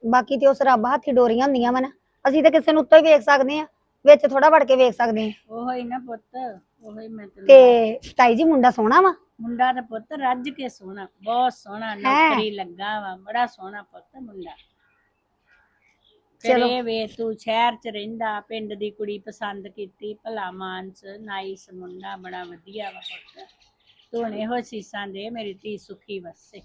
ਬਾਕੀ ਤੇ ਉਸ ਰੱਬ ਹੱਥੀ ਡੋਰੀਆਂ ਹੁੰਦੀਆਂ ਵਾ ਨਾ ਅਸੀਂ ਤਾਂ ਕਿਸੇ ਨੂੰ ਉੱਤੋਂ ਹੀ ਵੇਖ ਸਕਦੇ ਆ ਵਿੱਚ ਥੋੜਾ ਵੜ ਕੇ ਵੇਖ ਸਕਦੇ ਆ। ਉਹੋ ਹੀ ਨਾ ਪੁੱਤ ਉਹੋ ਹੀ ਮੈਂ ਤੈਨੂੰ ਤੇ ਤਾਈ ਜੀ ਮੁੰਡਾ ਸੋਹਣਾ ਵਾ? ਮੁੰਡਾ ਤੇ ਪੁੱਤ ਰੱਜ ਕੇ ਸੋਹਣਾ ਬਹੁਤ ਸੋਹਣਾ ਨੌਕਰੀ ਲੱਗਾ ਵਾ ਬੜਾ ਸੋਹਣਾ ਪੁੱਤ ਮੁੰਡਾ। ਫਿਰ ਚਲੋ। ਇਹ ਵੇ ਤੂੰ ਸ਼ਹਿਰ ਚ ਰਹਿੰਦਾ ਪਿੰਡ ਦੀ ਕੁੜੀ ਪਸੰਦ ਕੀਤੀ ਭਲਾ ਮਾਨਸ ਨਾਈਸ ਮੁੰਡਾ ਬੜਾ ਵਧੀਆ ਵਾ ਪੁੱਤ। ਤੂੰ ਹੁਣ ਇਹੋ ਸੀਸਾਂ ਦੇ ਮੇਰੀ ਧੀ ਸੁਖੀ ਵਸੇ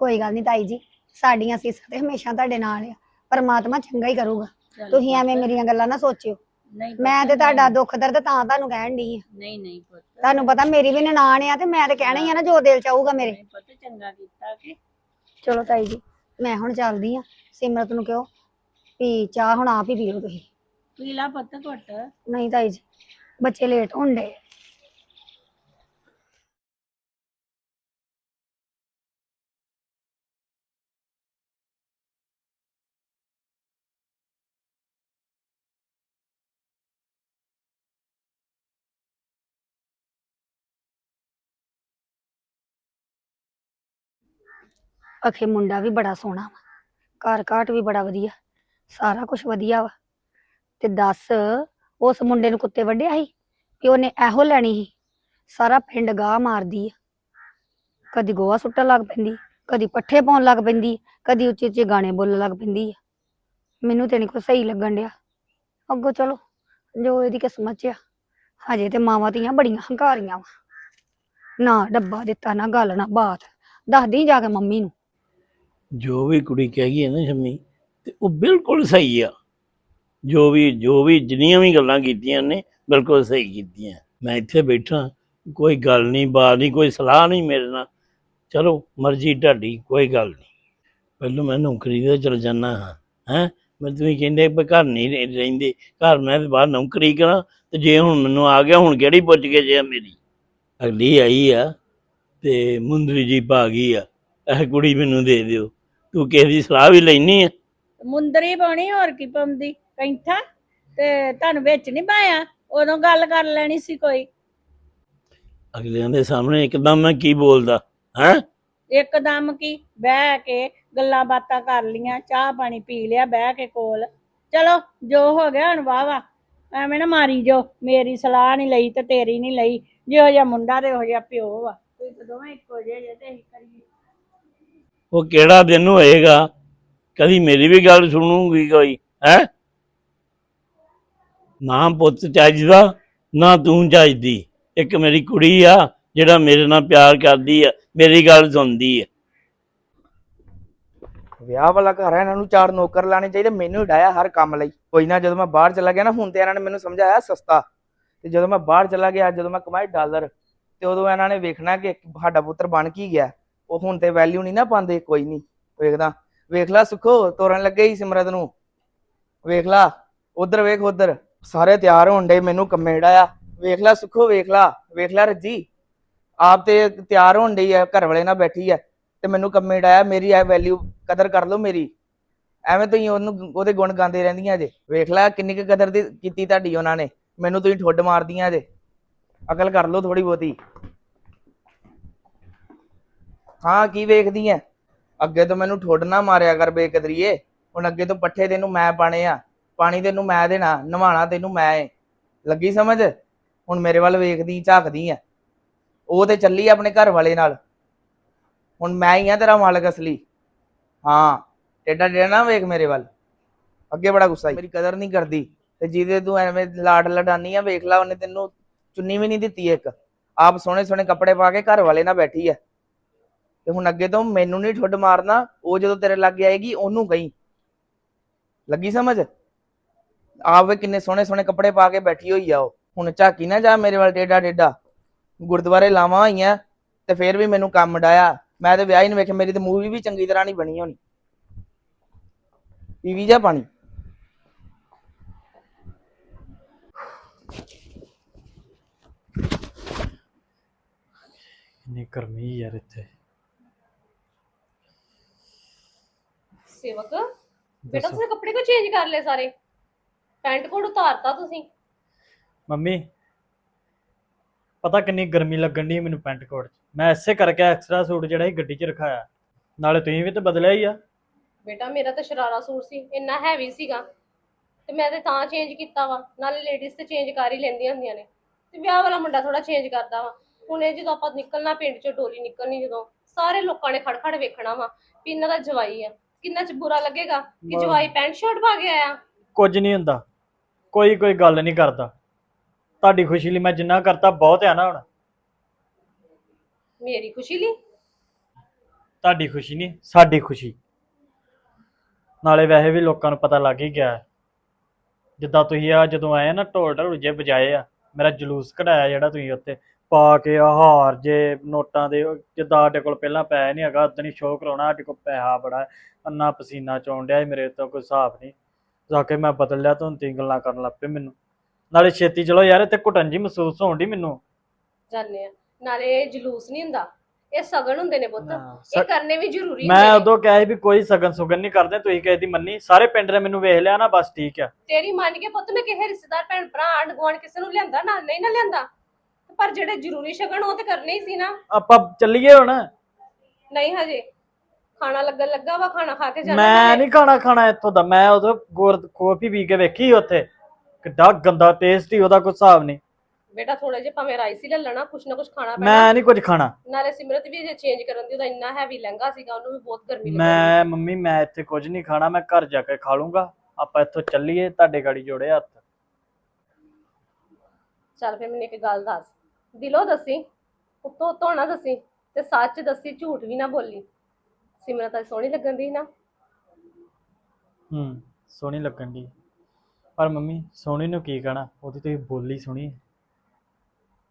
ਕੋਈ ਗੱਲ ਨਹੀਂ ਤਾਈ ਜੀ ਸਾਡੀਆਂ ਸੀਸਾਂ ਤੇ ਹਮੇਸ਼ਾ ਤੁਹਾਡੇ ਨਾਲ ਆ ਪਰਮਾਤਮਾ ਚੰਗਾ ਹੀ ਕਰੂਗਾ। ਚਲੋ ਤੁਸੀਂ ਐਵੇਂ। ਮੇਰੀਆਂ ਗੱਲਾਂ ਨਾ ਸੋਚਿਓ। ਨਹੀਂ ਪੁੱਤ, ਮੈਂ ਤੇ ਤੁਹਾਡਾ ਦੁੱਖ ਦਰਦ ਤਾਂ ਤੁਹਾਨੂੰ ਕਹਿਣ ਦੀ ਆ। ਨਹੀਂ ਨਹੀਂ ਪੁੱਤ। ਤੁਹਾਨੂੰ ਪਤਾ ਮੇਰੀ ਵੀ ਨਨਾਣ ਆ ਤੇ ਮੈਂ ਤੇ ਕਹਿਣਾ ਹੀ ਆ ਨਾ ਜੋ ਦਿਲ ਚ ਆਊਗਾ ਮੇਰੇ। ਨਹੀਂ ਪੁੱਤ ਚੰਗਾ ਕੀਤਾ ਕਿ। ਚਲੋ ਤਾਈ ਜੀ ਮੈਂ ਹੁਣ ਚੱਲਦੀ ਆ। ਸਿਮਰਤ ਨੂੰ ਕਿਹੋ ਵੀ ਚਾਹ ਹੁਣ ਆਪ ਹੀ ਪੀ ਲਓ ਤੁਸੀਂ। ਪੀ ਲਾ ਪੁੱਤ ਘੁੱਟ। ਨਹੀਂ ਤਾਈ ਜੀ ਬੱਚੇ ਲੇਟ ਹੋਣ ਡੇ ਅਖੇ ਮੁੰਡਾ ਵੀ ਬੜਾ ਸੋਹਣਾ ਵਾ। ਘਰ ਘਾਟ ਵੀ ਬੜਾ ਵਧੀਆ। ਸਾਰਾ ਕੁਝ ਵਧੀਆ ਵਾ। ਤੇ ਦੱਸ, ਉਸ ਮੁੰਡੇ ਨੂੰ ਕੁੱਤੇ ਵੱਢਿਆ ਸੀ ਕਿ ਉਹਨੇ ਇਹੋ ਲੈਣੀ ਸੀ? ਸਾਰਾ ਪਿੰਡ ਗਾਹ ਮਾਰਦੀ ਆ। ਕਦੀ ਗੋਆ ਸੁੱਟਣ ਲੱਗ ਪੈਂਦੀ, ਕਦੀ ਪੱਠੇ ਪਾਉਣ ਲੱਗ ਪੈਂਦੀ, ਕਦੀ ਉੱਚੇ ਉੱਚੇ ਗਾਣੇ ਬੋਲਣ ਲੱਗ ਪੈਂਦੀ ਆ। ਮੈਨੂੰ ਤੇ ਨਹੀਂ ਕੋਈ ਸਹੀ ਲੱਗਣ ਡਿਆ। ਅੱਗੋਂ ਚਲੋ, ਜੋ ਇਹਦੀ ਕਿਸਮਤ 'ਚ ਆ, ਹਜੇ ਤੇ ਮਾਵਾਂ ਤੀਆਂ ਬੜੀਆਂ ਹੰਕਾਰੀਆਂ ਵਾ। ਨਾ ਡੱਬਾ ਦਿੱਤਾ, ਨਾ ਗੱਲ, ਨਾ ਬਾਤ। ਦੱਸਦੀ ਜਾ ਕੇ ਮੰਮੀ ਨੂੰ। ਜੋ ਵੀ ਕੁੜੀ ਕਹੀ ਹੈ ਨਾ ਸ਼ਮੀ ਤੇ ਉਹ ਬਿਲਕੁਲ ਸਹੀ ਆ। ਜੋ ਵੀ ਜੋ ਵੀ ਜਿੰਨੀਆਂ ਵੀ ਗੱਲਾਂ ਕੀਤੀਆਂ ਨੇ, ਬਿਲਕੁਲ ਸਹੀ ਕੀਤੀਆਂ। ਮੈਂ ਇੱਥੇ ਬੈਠਾ, ਕੋਈ ਗੱਲ ਨਹੀਂ ਬਾਤ ਨਹੀਂ, ਕੋਈ ਸਲਾਹ ਨਹੀਂ ਮੇਰੇ ਨਾਲ। ਚਲੋ, ਮਰਜ਼ੀ ਢਾਡੀ ਕੋਈ ਗੱਲ ਨਹੀਂ। ਪਹਿਲਾਂ ਮੈਂ ਨੌਕਰੀ ਤੇ ਚਲ ਜਾਣਾ ਹਾਂ, ਹੈ? ਮੈਂ ਤੁਸੀਂ ਕਹਿੰਦੇ ਵੀ ਘਰ ਨਹੀਂ ਰਹਿ- ਰਹਿੰਦੇ। ਘਰ ਮੈਂ ਤੇ ਬਾਹਰ ਨੌਕਰੀ ਕਰਾਂ, ਤੇ ਜੇ ਹੁਣ ਮੈਨੂੰ ਆ ਗਿਆ, ਹੁਣ ਕਿਹੜੀ ਪੁੱਛ ਕੇ ਜੇ ਮੇਰੀ? ਅਗਲੀ ਆਈ ਆ, ਤੇ ਮੁੰਦਰੀ ਜੀ ਪਾ ਗਈ ਆ। ਇਹ ਕੁੜੀ ਮੈਨੂੰ ਦੇ ਦਿਓ। ਤੂੰ ਕਿਸੇ ਦੀ ਸਲਾਹ ਵੀ ਲੈਣੀ ਆ? ਮੁੰਦਰੀ ਪਾਉਣੀ ਹੋਰ ਕੀ ਪਾਉਂਦੀ? ਕੈਂਠਾ? ਤੇ ਤੁਹਾਨੂੰ ਵਿੱਚ ਨਹੀਂ ਪਾਇਆ? ਉਦੋਂ ਗੱਲ ਕਰ ਲੈਣੀ ਸੀ ਕੋਈ। ਅਗਲਿਆਂ ਦੇ ਸਾਹਮਣੇ ਇੱਕਦਮ ਮੈਂ ਕੀ ਬੋਲਦਾ ਹੈ? ਇੱਕਦਮ ਕੀ? ਬਹਿ ਕੇ ਗੱਲਾਂ ਬਾਤਾਂ ਕਰ ਲੀਆਂ ਚਾਹ ਪਾਣੀ ਪੀ ਲਿਆ ਬਹਿ ਕੇ ਕੋਲ। ਚਲੋ ਜੋ ਹੋ ਗਿਆ ਹੁਣ ਵਾਹ ਵਾ ਐਵੇਂ ਨਾ ਮਾਰੀ ਜੋ ਮੇਰੀ ਸਲਾਹ ਨਹੀਂ ਲਈ ਤੇ ਤੇਰੀ ਨਹੀਂ ਲਈ। ਜਿਹੋ ਜਿਹਾ ਮੁੰਡਾ ਤੇ ਉਹ ਜਿਹਾ ਪਿਓ ਵਾ। ਤੁਸੀਂ ਤਾਂ ਦੋਵੇਂ ਇੱਕੋ ਜਿਹੇ ਜੇ ਤੇ ਅਸੀਂ ਕਰੀਏ। ਉਹ ਕਿਹੜਾ ਦਿਨ ਹੋਏਗਾ? ਕਦੀ ਮੇਰੀ ਵੀ ਗੱਲ ਸੁਣੂਗੀ ਕੋਈ, ਹੈ? ਨਾ ਪੁੱਤ ਚੱਜਦਾ, ਨਾ ਤੂੰ ਚੱਜਦੀ। ਇੱਕ ਮੇਰੀ ਕੁੜੀ ਆ, ਜਿਹੜਾ ਮੇਰੇ ਨਾਲ ਪਿਆਰ ਕਰਦੀ ਆ, ਮੇਰੀ ਗੱਲ ਸੁਣਦੀ ਆ। ਵਿਆਹ ਵਾਲਾ ਘਰ ਹੈ ਇਹਨਾਂ ਨੂੰ ਚਾਰ ਨੌਕਰ ਲਾਣੇ ਚਾਹੀਦੇ, ਮੈਨੂੰ ਡਾਇਆ ਹਰ ਕੰਮ ਲਈ। ਕੋਈ ਨਾ, ਜਦੋਂ ਮੈਂ ਬਾਹਰ ਚਲਾ ਗਿਆ ਨਾ, ਹੁਣ ਤੇ ਇਹਨਾਂ ਨੇ ਮੈਨੂੰ ਸਮਝਾਇਆ ਸਸਤਾ। ਤੇ ਜਦੋਂ ਮੈਂ ਬਾਹਰ ਚਲਾ ਗਿਆ, ਜਦੋਂ ਮੈਂ ਕਮਾਏ ਡਾਲਰ, ਤੇ ਉਦੋਂ ਇਹਨਾਂ ਨੇ ਵੇਖਣਾ ਕਿ ਸਾਡਾ ਪੁੱਤਰ ਬਣ ਕੀ ਗਿਆ। ਉਹ ਹੁਣ ਤੇ ਵੈਲਿਊ ਨਹੀਂ ਨਾ ਪਾਉਂਦੇ, ਕੋਈ ਨਹੀਂ, ਵੇਖਦਾ। ਵੇਖ ਲਾ ਸੁਖੋ, ਤੋਰਨ ਲੱਗੇ ਹੀ ਸਿਮਰਤ ਨੂੰ। ਵੇਖ ਲਾ, ਉਧਰ ਵੇਖ, ਉਧਰ। ਸਾਰੇ ਤਿਆਰ ਹੋਣ ਡੇ ਮੈਨੂੰ ਕੰਮੇ ਡਾਇਆ ਵੇਖ ਲਾ ਸੁਖੋ, ਵੇਖ ਲਾ ਵੇਖ ਲਾ ਰੱਜੀ। ਆਪ ਤੇ ਤਿਆਰ ਹੋਣ ਡਈ ਆ, ਘਰ ਵਾਲੇ ਨਾਲ ਬੈਠੀ ਆ, ਤੇ ਮੈਨੂੰ ਕੰਮੇ ਡਾਇਆ ਮੇਰੀ ਐ ਵੈਲਿਊ ਕਦਰ ਕਰ ਲਓ ਮੇਰੀ। ਐਵੇਂ ਤੁਸੀਂ ਉਹਨੂੰ, ਉਹਦੇ ਗੁਣ ਗਾਉਂਦੇ ਰਹਿੰਦੀਆਂ ਜੇ। ਵੇਖ ਲੈ ਕਿੰਨੀ ਕੁ ਕਦਰ ਦੀ ਕੀਤੀ ਤੁਹਾਡੀ ਉਹਨਾਂ ਨੇ। ਮੈਨੂੰ ਤੁਸੀਂ ਠੁੱਡ ਮਾਰਦੀਆਂ ਜੇ। ਅਕਲ ਕਰ ਲਓ ਥੋੜੀ ਬਹੁਤੀ। ਹਾਂ, ਕੀ ਵੇਖਦੀ ਐ? ਅੱਗੇ ਤੋਂ ਮੈਨੂੰ ਠੁੱਡ ਨਾ ਮਾਰਿਆ ਕਰ ਬੇਕਦਰੀਏ। ਹੁਣ ਅੱਗੇ ਤੋਂ ਪੱਠੇ ਤੈਨੂੰ ਮੈਂ ਪਾਣੇ ਆ। ਪਾਣੀ ਤੈਨੂੰ ਮੈਂ ਦੇਣਾ, ਨਵਾਣਾ ਤੈਨੂੰ ਮੈਂ ਏ। ਲੱਗੀ ਸਮਝ? ਹੁਣ ਮੇਰੇ ਵੱਲ ਵੇਖਦੀ, ਝਾਕਦੀ ਆ ਉਹ ਤੇ ਚੱਲੀ ਆਪਣੇ ਘਰ ਵਾਲੇ ਨਾਲ। ਹੁਣ ਮੈਂ ਹੀ ਆ ਤੇਰਾ ਮਾਲਕ ਅਸਲੀ। ਹਾਂ ਟੇਡਾ ਟੇਡਾ ਨਾ ਵੇਖ ਮੇਰੇ ਵੱਲ। ਅੱਗੇ ਬੜਾ ਗੁੱਸਾ ਈ। ਮੇਰੀ ਕਦਰ ਨਹੀਂ ਕਰਦੀ। ਤੇ ਜਿਹਦੇ ਤੂੰ ਐਵੇਂ ਲਾਡ ਲਡਾਨੀ ਆ, ਵੇਖ ਲਾ, ਉਹਨੇ ਤੈਨੂੰ ਚੁੰਨੀ ਵੀ ਨਹੀਂ ਦਿੱਤੀ ਇੱਕ। ਆਪ ਸੋਹਣੇ ਸੋਹਣੇ ਕੱਪੜੇ ਪਾ ਕੇ ਘਰ ਵਾਲੇ ਨਾਲ ਬੈਠੀ ਆ ਤੇ ਹੁਣ ਅੱਗੇ ਤੋਂ ਮੈਨੂੰ ਨਹੀਂ ਠੁੱਡ ਮਾਰਨਾ, ਉਹ ਜਦੋਂ ਤੇਰੇ ਲੱਗ ਆਏਗੀ, ਉਹਨੂੰ ਕਹੀਂ। ਲੱਗੀ ਸਮਝ? ਆਪ ਕਿੰਨੇ ਸੋਹਣੇ ਸੋਹਣੇ ਕੱਪੜੇ ਪਾ ਕੇ ਬੈਠੀ ਹੋਈ ਆ ਉਹ। ਹੁਣ ਝਾਕੀ ਨਾ ਜਾ ਮੇਰੇ ਵੱਲ ਟੇਡਾ ਟੇਡਾ ਗੁਰਦੁਆਰੇ ਲਾਵਾਂ ਹੋਈਆਂ ਤੇ ਫੇਰ ਵੀ ਮੈਨੂੰ ਕੰਮ ਡਾਇਆ। ਮੈਂ ਤੇ ਵਿਆਹ ਹੀ ਨਹੀਂ ਵੇਖਿਆ, ਮੇਰੀ ਤੇ ਮੂਵੀ ਵੀ ਚੰਗੀ ਤਰ੍ਹਾਂ ਨਹੀਂ ਬਣੀ ਹੋਣੀ। ਪੀਵੀ ਜਾ ਪਾਣੀ। ਇੰਨੀ ਗਰਮੀ ਯਾਰ ਇੱਥੇ। ਸੇਵਕ। ਬੇਟਾ ਤੁਸੀਂ ਕੱਪੜੇ ਕੋ ਚੇਂਜ ਕਰ ਲਏ ਸਾਰੇ? ਪੈਂਟ ਕੋਟ ਉਤਾਰਤਾ ਤੁਸੀਂ? ਮੰਮੀ ਪਤਾ ਕਿੰਨੀ ਗਰਮੀ ਲੱਗਣ ਦੀ ਮੈਨੂੰ ਪੈਂਟ ਕੋਟ 'ਚ। ਮੈਂ ਐਸੇ ਕਰਕੇ ਐਕਸਟਰਾ ਸੂਟ ਜਿਹੜਾ ਸੀ ਗੱਡੀ 'ਚ ਰਖਾਇਆ। ਨਾਲੇ ਤੁਸੀਂ ਵੀ ਤਾਂ ਬਦਲਿਆ ਹੀ ਆ। ਬੇਟਾ ਮੇਰਾ ਤਾਂ ਸ਼ਰਾਰਾ ਸੂਟ ਸੀ ਇੰਨਾ ਹੈਵੀ ਸੀਗਾ। ਤੇ ਮੈਂ ਤੇ ਤਾਂ ਚੇਂਜ ਕੀਤਾ ਵਾ। ਨਾਲੇ ਲੇਡੀਜ਼ ਤੇ ਚੇਂਜ ਕਰ ਹੀ ਲੈਂਦੀਆਂ ਹੁੰਦੀਆਂ ਨੇ। ਤੇ ਵਿਆਹ ਵਾਲਾ ਮੁੰਡਾ ਥੋੜਾ ਚੇਂਜ ਕਰਦਾ ਵਾ। ਹੁਣ ਇਹ ਜਦੋਂ ਆਪਾਂ ਨਿਕਲਣਾ ਪਿੰਡ ਚੋਂ ਡੋਲੀ ਨਿਕਲਣੀ ਜਦੋਂ ਸਾਰੇ ਲੋਕਾਂ ਨੇ ਖੜ ਖੜ ਵੇਖਣਾ ਵਾ ਵੀ ਇਹਨਾਂ ਦਾ ਜਵਾਈ ਆ। ਕਿੰਨਾ ਚ ਬੁਰਾ ਲੱਗੇਗਾ ਕਿ ਬਸ। ਜਵਾਈ ਪੈਂਟ ਸ਼ਰਟ ਪਾ ਕੇ ਆਇਆ? ਕੁਝ ਨਹੀਂ ਹੁੰਦਾ। ਕੋਈ ਕੋਈ ਗੱਲ ਨਹੀਂ ਕਰਦਾ। ਤੁਹਾਡੀ ਖੁਸ਼ੀ ਲਈ ਮੈਂ ਜਿੰਨਾ ਕਰਤਾ ਬਹੁਤ ਆ ਨਾ ਹੁਣ। ਮੇਰੀ ਖੁਸ਼ੀ ਲਈ? ਤੁਹਾਡੀ ਖੁਸ਼ੀ ਨਹੀਂ ਸਾਡੀ ਖੁਸ਼ੀ। ਨਾਲੇ ਵੈਸੇ ਵੀ ਲੋਕਾਂ ਨੂੰ ਪਤਾ ਲੱਗ ਹੀ ਗਿਆ ਹੈ। ਜਿੱਦਾਂ ਤੁਸੀਂ ਆ ਜਦੋਂ ਆਏ ਨਾ ਢੋਲ ਢੋਲ ਜੇ ਵਜਾਏ ਆ ਮੇਰਾ ਜਲੂਸ ਕਢਾਇਆ ਜਿਹੜਾ ਤੁਸੀਂ ਉੱਤੇ ਪਾ ਕੇ ਆ ਹਾਰ ਜੇ ਨੋਟਾਂ ਦੇ ਜਿੱਦਾਂ ਸਾਡੇ ਕੋਲ ਪਹਿਲਾਂ ਪੈਸਾ ਨਹੀਂ ਹੈਗਾ ਉਦੋਂ ਹੀ ਸ਼ੋਅ ਕਰਾਉਣਾ ਸਾਡੇ ਕੋਲ ਪੈਸਾ ਬੜਾ। ਅੰਨਾ ਪਸੀਨਾ ਚੋਣ ਡਿਆ ਸੀ ਮੇਰੇ ਤੋਂ ਕੋਈ ਹਿਸਾਬ ਨਹੀਂ। ਜਾ ਕੇ ਮੈਂ ਬਦਲ ਲਿਆ ਤੋਂ ਤੀ ਗੱਲਾਂ ਕਰਨ ਲੱਗ ਪਏ ਮੈਨੂੰ। ਨਾਲੇ ਛੇਤੀ ਚਲੋ ਯਾਰ ਇੱਥੇ ਘੁਟਣ ਜੀ ਮਹਿਸੂਸ ਹੋਣ ਦੀ ਮੈਨੂੰ। ਜਾਣੇ ਆ। ਨਾਲੇ ਇਹ ਜਲੂਸ ਨਹੀਂ ਹੁੰਦਾ ਇਹ ਸਗਨ ਹੁੰਦੇ ਨੇ ਪੁੱਤ। ਇਹ ਸ- ਕਰਨੇ ਵੀ ਜ਼ਰੂਰੀ ਮੈਂ ਹੁੰਦੇ ਨੇ। ਉਦੋਂ ਕਿਹਾ ਸੀ ਵੀ ਕੋਈ ਸਗਨ ਸੁਗਨ ਨਹੀਂ ਕਰਦੇ ਤੁਸੀਂ ਕਿਸੇ ਦੀ ਮੰਨੀ। ਸਾਰੇ ਪਿੰਡ ਨੇ ਮੈਨੂੰ ਵੇਖ ਲਿਆ ਨਾ ਬਸ ਠੀਕ ਆ। ਤੇਰੀ ਮੰਨ ਕੇ ਪੁੱਤ ਮੈਂ ਕਿਸੇ ਰਿਸ਼ਤੇਦਾਰ ਭੈਣ ਭਰਾ ਆਂਢ ਗੁਆਂਢ ਕਿਸੇ ਨੂੰ ਲਿਆਂਦਾ ਨਾ ਨਹੀਂ ਨਾ ਲਿਆਂਦਾ? ਪਰ ਜਿਹੜੇ ਜ਼ਰੂਰੀ ਸ਼ਗਨ ਉਹ ਤੇ ਕਰਨੇ ਹੀ ਸੀ ਨਾ। ਆਪਾਂ ਚੱਲੀਏ ਹੁਣ। ਨਹੀਂ ਹਜੇ। ਖਾਣਾ ਲੱਗਣ ਲੱਗਾ ਵਾ ਖਾਣਾ ਖਾ ਕੇ ਜਾਣਾ ਮੈਂ। ਨਹੀਂ ਖਾਣਾ ਖਾਣਾ ਇੱਥੋਂ ਦਾ ਮੈਂ ਉਦੋਂ ਗੋਰ ਕਾਫੀ ਪੀ ਕੇ ਵੇਖੀ ਉੱਥੇ। ਕਿੱਡਾ ਗੰਦਾ ਟੇਸਟ ਹੀ ਉਹਦਾ ਕੋਈ ਹਿਸਾਬ ਨਹੀਂ। ਬੇਟਾ ਥੋੜੇ ਜਿਹਾ ਭਾਵੇਂ ਰਾਈਸ ਹੀ ਲੈ ਲੈਣਾ ਕੁਛ ਨਾ ਕੁਛ ਖਾਣਾ ਪੈਣਾ। ਮੈਂ ਨਹੀਂ ਕੁਝ ਖਾਣਾ। ਨਾਲੇ ਸਿਮਰਤ ਵੀ ਜੇ ਚੇਂਜ ਕਰਨ ਦੀ ਉਹਦਾ ਇੰਨਾ ਹੈਵੀ ਲਹਿੰਗਾ ਸੀਗਾ ਉਹਨੂੰ ਵੀ ਬਹੁਤ ਗਰਮੀ ਲੱਗੀ ਮੈਂ ਮੰਮੀ ਮੈਂ ਇੱਥੇ ਕੁਝ ਨਹੀਂ ਖਾਣਾ ਮੈਂ ਘਰ ਜਾ ਕੇ ਖਾ ਲੂੰਗਾ। ਆਪਾਂ ਇੱਥੋਂ ਚੱਲੀਏ ਤੁਹਾਡੇ ਗਾੜੀ ਜੋੜੇ ਹੱਥ। ਚੱਲ ਫਿਰ ਮੈਨੂੰ ਇੱਕ ਗੱਲ ਦੱਸ। ਦਿਲੋਂ ਦੱਸੀ ਉੱਤੋਂ ਉੱਤੋਂ ਨਾ ਦੱਸੀ ਤੇ ਸੱਚ ਦੱਸੀ ਝੂਠ ਵੀ ਨਾ ਬੋਲੀ। ਸਿਮਰਤ ਅੱਜ ਸੋਹਣੀ ਲੱਗਣ ਦੀ ਨਾ। ਹੂੰ ਸੋਹਣੀ ਲੱਗਣ ਦੀ ਪਰ ਮੰਮੀ ਸੋਹਣੀ ਨੂੰ ਕੀ ਕਹਿਣਾ? ਉਹਦੀ ਤੁਸੀਂ ਬੋਲੀ ਸੁਣੀ।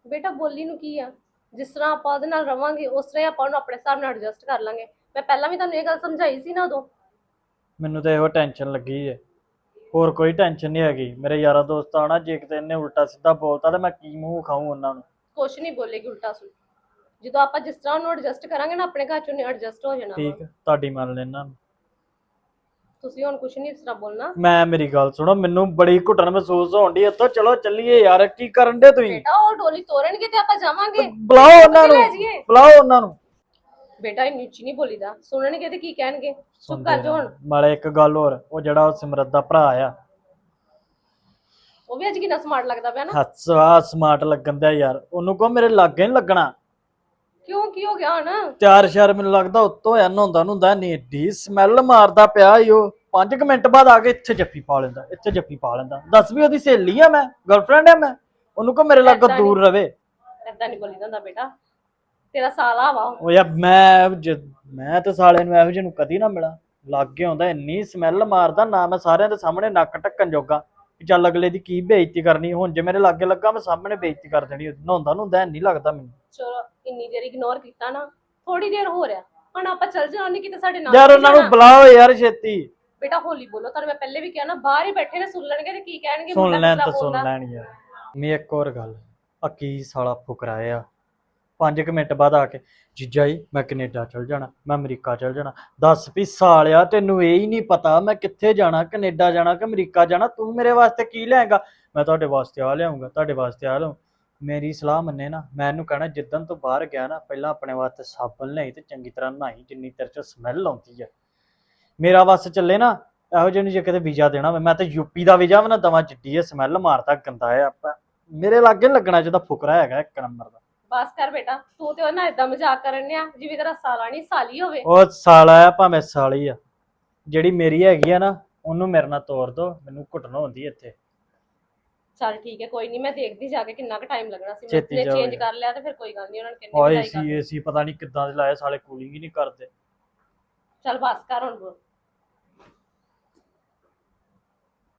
ਬੇਟਾ ਬੋਲੀ ਨੂੰ ਕੀ ਆ? ਜਿਸ ਤਰ੍ਹਾਂ ਆਪਾਂ ਉਹਦੇ ਨਾਲ ਰਵਾਂਗੇ ਉਸ ਤਰ੍ਹਾਂ ਹੀ ਆਪਾਂ ਉਹਨੂੰ ਆਪਣੇ ਹਿਸਾਬ ਨਾਲ ਐਡਜਸਟ ਕਰ ਲਾਂਗੇ। ਮੈਂ ਪਹਿਲਾਂ ਵੀ ਤੁਹਾਨੂੰ ਇਹ ਗੱਲ ਸਮਝਾਈ ਸੀ ਨਾ ਉਦੋਂ। ਮੈਨੂੰ ਤਾਂ ਇਹੋ ਟੈਨਸ਼ਨ ਲੱਗੀ ਹੈ ਹੋਰ ਕੋਈ ਟੈਨਸ਼ਨ ਨਹੀਂ ਹੈਗੀ। ਮੇਰੇ ਯਾਰਾਂ ਦੋਸਤਾਂ ਆਣਾ ਜੇ ਕਿਤੇ ਇਹਨੇ ਉਲਟਾ ਸਿੱਧਾ ਬੋਲਤਾ ਤਾਂ ਮੈਂ ਕੀ ਮੂੰਹ ਖਾਊਂ ਉਹਨਾਂ ਨੂੰ। ਕੁਛ ਨਹੀਂ ਬੋਲੇਗੀ ਉਲਟਾ ਸੁਣ ਜਦੋਂ ਆਪਾਂ ਜਿਸ ਤਰ੍ਹਾਂ ਉਹਨੂੰ ਐਡਜਸਟ ਕਰਾਂਗੇ ਨਾ ਆਪਣੇ ਘਰ ਚ ਉਹਨੇ ਐਡਜਸਟ ਹੋ ਜਾਣਾ। ਵਾ। ਠੀਕ ਹੈ, ਤੁਹਾਡੀ ਮੰਨ ਲੈਣਾ ਤੁਸੀਂ ਹੁਣ ਕੁਛ ਨਹੀਂ ਇਸ ਤਰ੍ਹਾਂ ਬੋਲਣਾ। ਮੈਂ ਮੇਰੀ ਗੱਲ ਸੁਣੋ ਮੈਨੂੰ ਬੜੀ ਘੁੱਟਣ ਮਹਿਸੂਸ ਹੋਣ ਦੀ ਇੱਥੋਂ ਚਲੋ ਚੱਲੀਏ ਯਾਰ ਕੀ ਕਰਨ ਦੇ ਤੁਸੀਂ? ਬੇਟਾ ਉਹ ਡੋਲੀ ਤੋੜਨਗੇ ਤੇ ਆਪਾਂ ਜਾਵਾਂਗੇ। ਬੁਲਾਓ ਉਹਨਾਂ ਨੂੰ ਲੈ ਜਾਈਏ। ਬੁਲਾਓ ਉਹਨਾਂ ਨੂੰ। ਬੇਟਾ ਇੰਨੀ ਉੱਚੀ ਨਹੀਂ ਬੋਲੀਦਾ। ਸੁਣਨਗੇ ਤੇ ਕੀ ਕਹਿਣਗੇ? ਚੁੱਪ ਕਰ ਜਾ ਹੁਣ। ਨਾਲੇ ਇੱਕ ਗੱਲ ਹੋਰ ਉਹ ਜਿਹੜਾ ਉਹ ਸਿਮਰਤ ਦਾ ਭਰਾ ਆ ਉਹ ਵੀ ਅੱਜ ਕਿੰਨਾ ਸਮਾਰਟ ਲੱਗਦਾ ਪਿਆ ਨਾ। ਹੱਸਾ ਸਮਾਰਟ ਲੱਗਣ ਦਿਆ ਯਾਰ। ਉਹਨੂੰ ਕਹੋ ਮੇਰੇ ਲਾਗੇ ਨਹੀਂ ਲੱਗਣਾ। ਕਿਉਂ ਕੀ ਹੋ ਗਿਆ ਹੁਣ ਤਿਆਰ ਸ਼ਾਰ ਮੈਨੂੰ ਲੱਗਦਾ ਉੱਤੋਂ ਐ ਨਹਾਉਂਦਾ ਨਹੁੰਦਾ ਨਹੀਂ ਏਡੀ ਸਮੈਲ ਮਾਰਦਾ ਪਿਆ ਈ ਉਹ। 5 ਮਿੰਟ ਬਾਅਦ ਆ ਕੇ ਇੱਥੇ ਜੱਫੀ ਪਾ ਲੈਂਦਾ ਇੱਥੇ ਜੱਫੀ ਪਾ ਲੈਂਦਾ। ਦੱਸ ਵੀ ਉਹਦੀ ਸਹੇਲੀ ਆ ਮੈਂ ਗਰਲਫ੍ਰੈਂਡ ਆ ਮੈਂ। ਉਹਨੂੰ ਕਹੋ ਮੇਰੇ ਲਾਗੋਂ ਏਦਾਂ ਦੂਰ ਰਵੇ। ਏਦਾਂ ਨਹੀਂ ਬੋਲੀਦਾ ਹੁੰਦਾ ਬੇਟਾ। ਤੇਰਾ ਸਾਲਾ ਵਾ ਉਹ। ਉਹ ਯਾਰ ਮੈਂ ਜ- ਮੈਂ ਤੇ ਸਾਲੇ ਨੂੰ ਇਹੋ ਜਿਹੇ ਨੂੰ ਕਦੀ ਨਾ ਮਿਲਾਂ। ਲਾਗੇ ਆਉਂਦਾ ਇੰਨੀ ਸਮੈਲ ਮਾਰਦਾ ਨਾ ਮੈਂ ਸਾਰਿਆਂ ਦੇ ਸਾਹਮਣੇ ਨੱਕ ਢੱਕਣ ਜੋਗਾ। ਵੀ ਚੱਲ ਅਗਲੇ ਦੀ ਕੀ ਬੇਇੱਜ਼ਤੀ ਕਰਨੀ ਹੁਣ ਜੇ ਮੇਰੇ ਲਾਗੇ ਲੱਗਾ ਮੈਂ ਸਾਹਮਣੇ ਬੇਇੱਜ਼ਤੀ ਕਰ ਦੇਣੀ। ਨਹਾਉਂਦਾ ਨਹੁੰਦਾ ਨਹੀਂ ਲੱਗਦਾ ਮੈਨੂੰ ਚਲੋ ਇੰਨੀ ਦੇਰ ਇਗਨੋਰ ਕੀਤਾ ਨਾ ਥੋੜੀ ਦੇਰ ਹੋ ਰਿਹਾ ਹੁਣ ਆਪਾਂ ਚੱਲ ਜਾਣਾ ਕਿਤੇ ਸਾਡੇ ਨਾਲ ਯਾਰ ਉਹਨਾਂ ਨੂੰ। ਬੁਲਾਓ ਯਾਰ ਛੇਤੀ ਬੇਟਾ ਹੋਲੀ ਬੋਲੋ ਤੁਹਾਨੂੰ ਮੈਂ ਪਹਿਲੇ ਵੀ ਕਿਹਾ ਨਾ ਬਾਹਰ ਹੀ ਬੈਠੇ ਨੇ ਸੁਣ ਲੈਣਗੇ ਤੇ ਕੀ ਕਹਿਣਗੇ ਸੁਣ ਲੈਣ ਤਾਂ ਸੁਣ। ਲੈਣ ਯਾਰ ਮੈਂ ਇੱਕ ਹੋਰ ਗੱਲ ਆ ਕੀ ਸਾਲਾ ਫੁਕਰਾਇਆ ਪੰਜ ਕੁ ਮਿੰਟ ਬਾਅਦ ਆ ਕੇ, ਜੀਜਾ ਜੀ, ਮੈਂ ਕੈਨੇਡਾ ਚਲ ਜਾਣਾ, ਮੈਂ ਅਮਰੀਕਾ ਚਲ ਜਾਣਾ। ਦੱਸ ਵੀ ਸਾਲਿਆ, ਤੈਨੂੰ ਇਹ ਹੀ ਨਹੀਂ ਪਤਾ ਮੈਂ ਕਿੱਥੇ ਜਾਣਾ, ਕੈਨੇਡਾ ਜਾਣਾ ਕਿ ਅਮਰੀਕਾ ਜਾਣਾ, ਤੂੰ ਮੇਰੇ ਵਾਸਤੇ ਕੀ ਲਿਆਏਗਾ ਮੈਂ ਤੁਹਾਡੇ ਵਾਸਤੇ ਆ ਲਿਆਉਂਗਾ ਤੁਹਾਡੇ ਵਾਸਤੇ ਆ ਲਿਆਉਂ ਮੇਰੀ ਸਲਾਹ ਮੰਨੇ ਨਾ, ਮੈਂ ਇਹਨੂੰ ਕਹਿਣਾ ਜਿੱਦਣ ਤੋਂ ਬਾਹਰ ਗਿਆ ਨਾ, ਪਹਿਲਾਂ ਆਪਣੇ ਵਾਸਤੇ ਸਾਬਣ ਲਿਆਈ ਤੇ ਚੰਗੀ ਤਰ੍ਹਾਂ ਨਹਾਈ, ਜਿੰਨੀ ਤੇਰੇ ਚੋਂ ਸਮੈਲ ਆਉਂਦੀ ਹੈ ਮੇਰਾ ਵਸ ਚੱਲੇ ਨਾ, ਇਹੋ ਜਿਹੇ ਨੂੰ ਜੇ ਕਿਤੇ ਵੀਜ਼ਾ ਦੇਣਾ ਹੋਵੇ, ਮੈਂ ਤਾਂ ਯੂਪੀ ਦਾ ਵੀਜ਼ਾ ਵੀ ਨਾ ਦਵਾਂ, ਜਿੱਡੀ ਇਹ ਸਮੈਲ ਮਾਰਦਾ ਗੰਦਾ ਹੈ ਆਪਾਂ। ਮੇਰੇ ਲਾਗੇ ਨੀ ਲੱਗਣਾ ਜਿਹਦਾ ਫੁਕਰਾ ਹੈਗਾ ਇੱਕ ਨੰਬਰ ਦਾ। ਬਸ ਕਰ ਬੇਟਾ ਤੂੰ ਤੇ ਉਹਨਾਂ ਇਦਾਂ ਮਜ਼ਾਕ ਕਰਨ ਆ ਜਿਵੇਂ ਤੇਰਾ ਸਾਲਾ ਨਹੀਂ ਸਾਲੀ ਹੋਵੇ। ਉਹ ਸਾਲਾ ਆ ਭਾਵੇਂ ਸਾਲੀ ਆ। ਜਿਹੜੀ ਮੇਰੀ ਹੈਗੀ ਆ ਨਾ ਉਹਨੂੰ ਮੇਰੇ ਨਾਲ ਤੋਰ ਦੋ ਮੈਨੂੰ ਘੁੱਟਣ ਹੁੰਦੀ ਇੱਥੇ। ਚੱਲ ਠੀਕ ਹੈ ਕੋਈ ਨਹੀਂ ਮੈਂ ਦੇਖਦੀ ਜਾ ਕੇ ਕਿੰਨਾ ਕੁ ਟਾਈਮ ਲੱਗਣਾ ਸੀ। ਮੈਂ ਛੇਤੀ ਨੇ ਜਾਓ ਚੇਂਜ ਯਾਰ। ਕਰ ਲਿਆ ਤੇ ਫਿਰ ਕੋਈ ਗੱਲ ਨਹੀਂ ਉਹਨਾਂ ਨੇ ਕਿੰਨੀ ਓਏ ਵਧਾਈ ਕਰ ਸੀ ਏਸੀ ਪਤਾ ਨਹੀਂ ਕਿੱਦਾਂ ਦੇ ਲਾਏ ਸਾਲੇ ਕੂਲਿੰਗ ਹੀ ਨਹੀਂ ਕਰਦੇ। ਚੱਲ ਬਸ ਕਰ ਹੁਣ ਬੋਲ।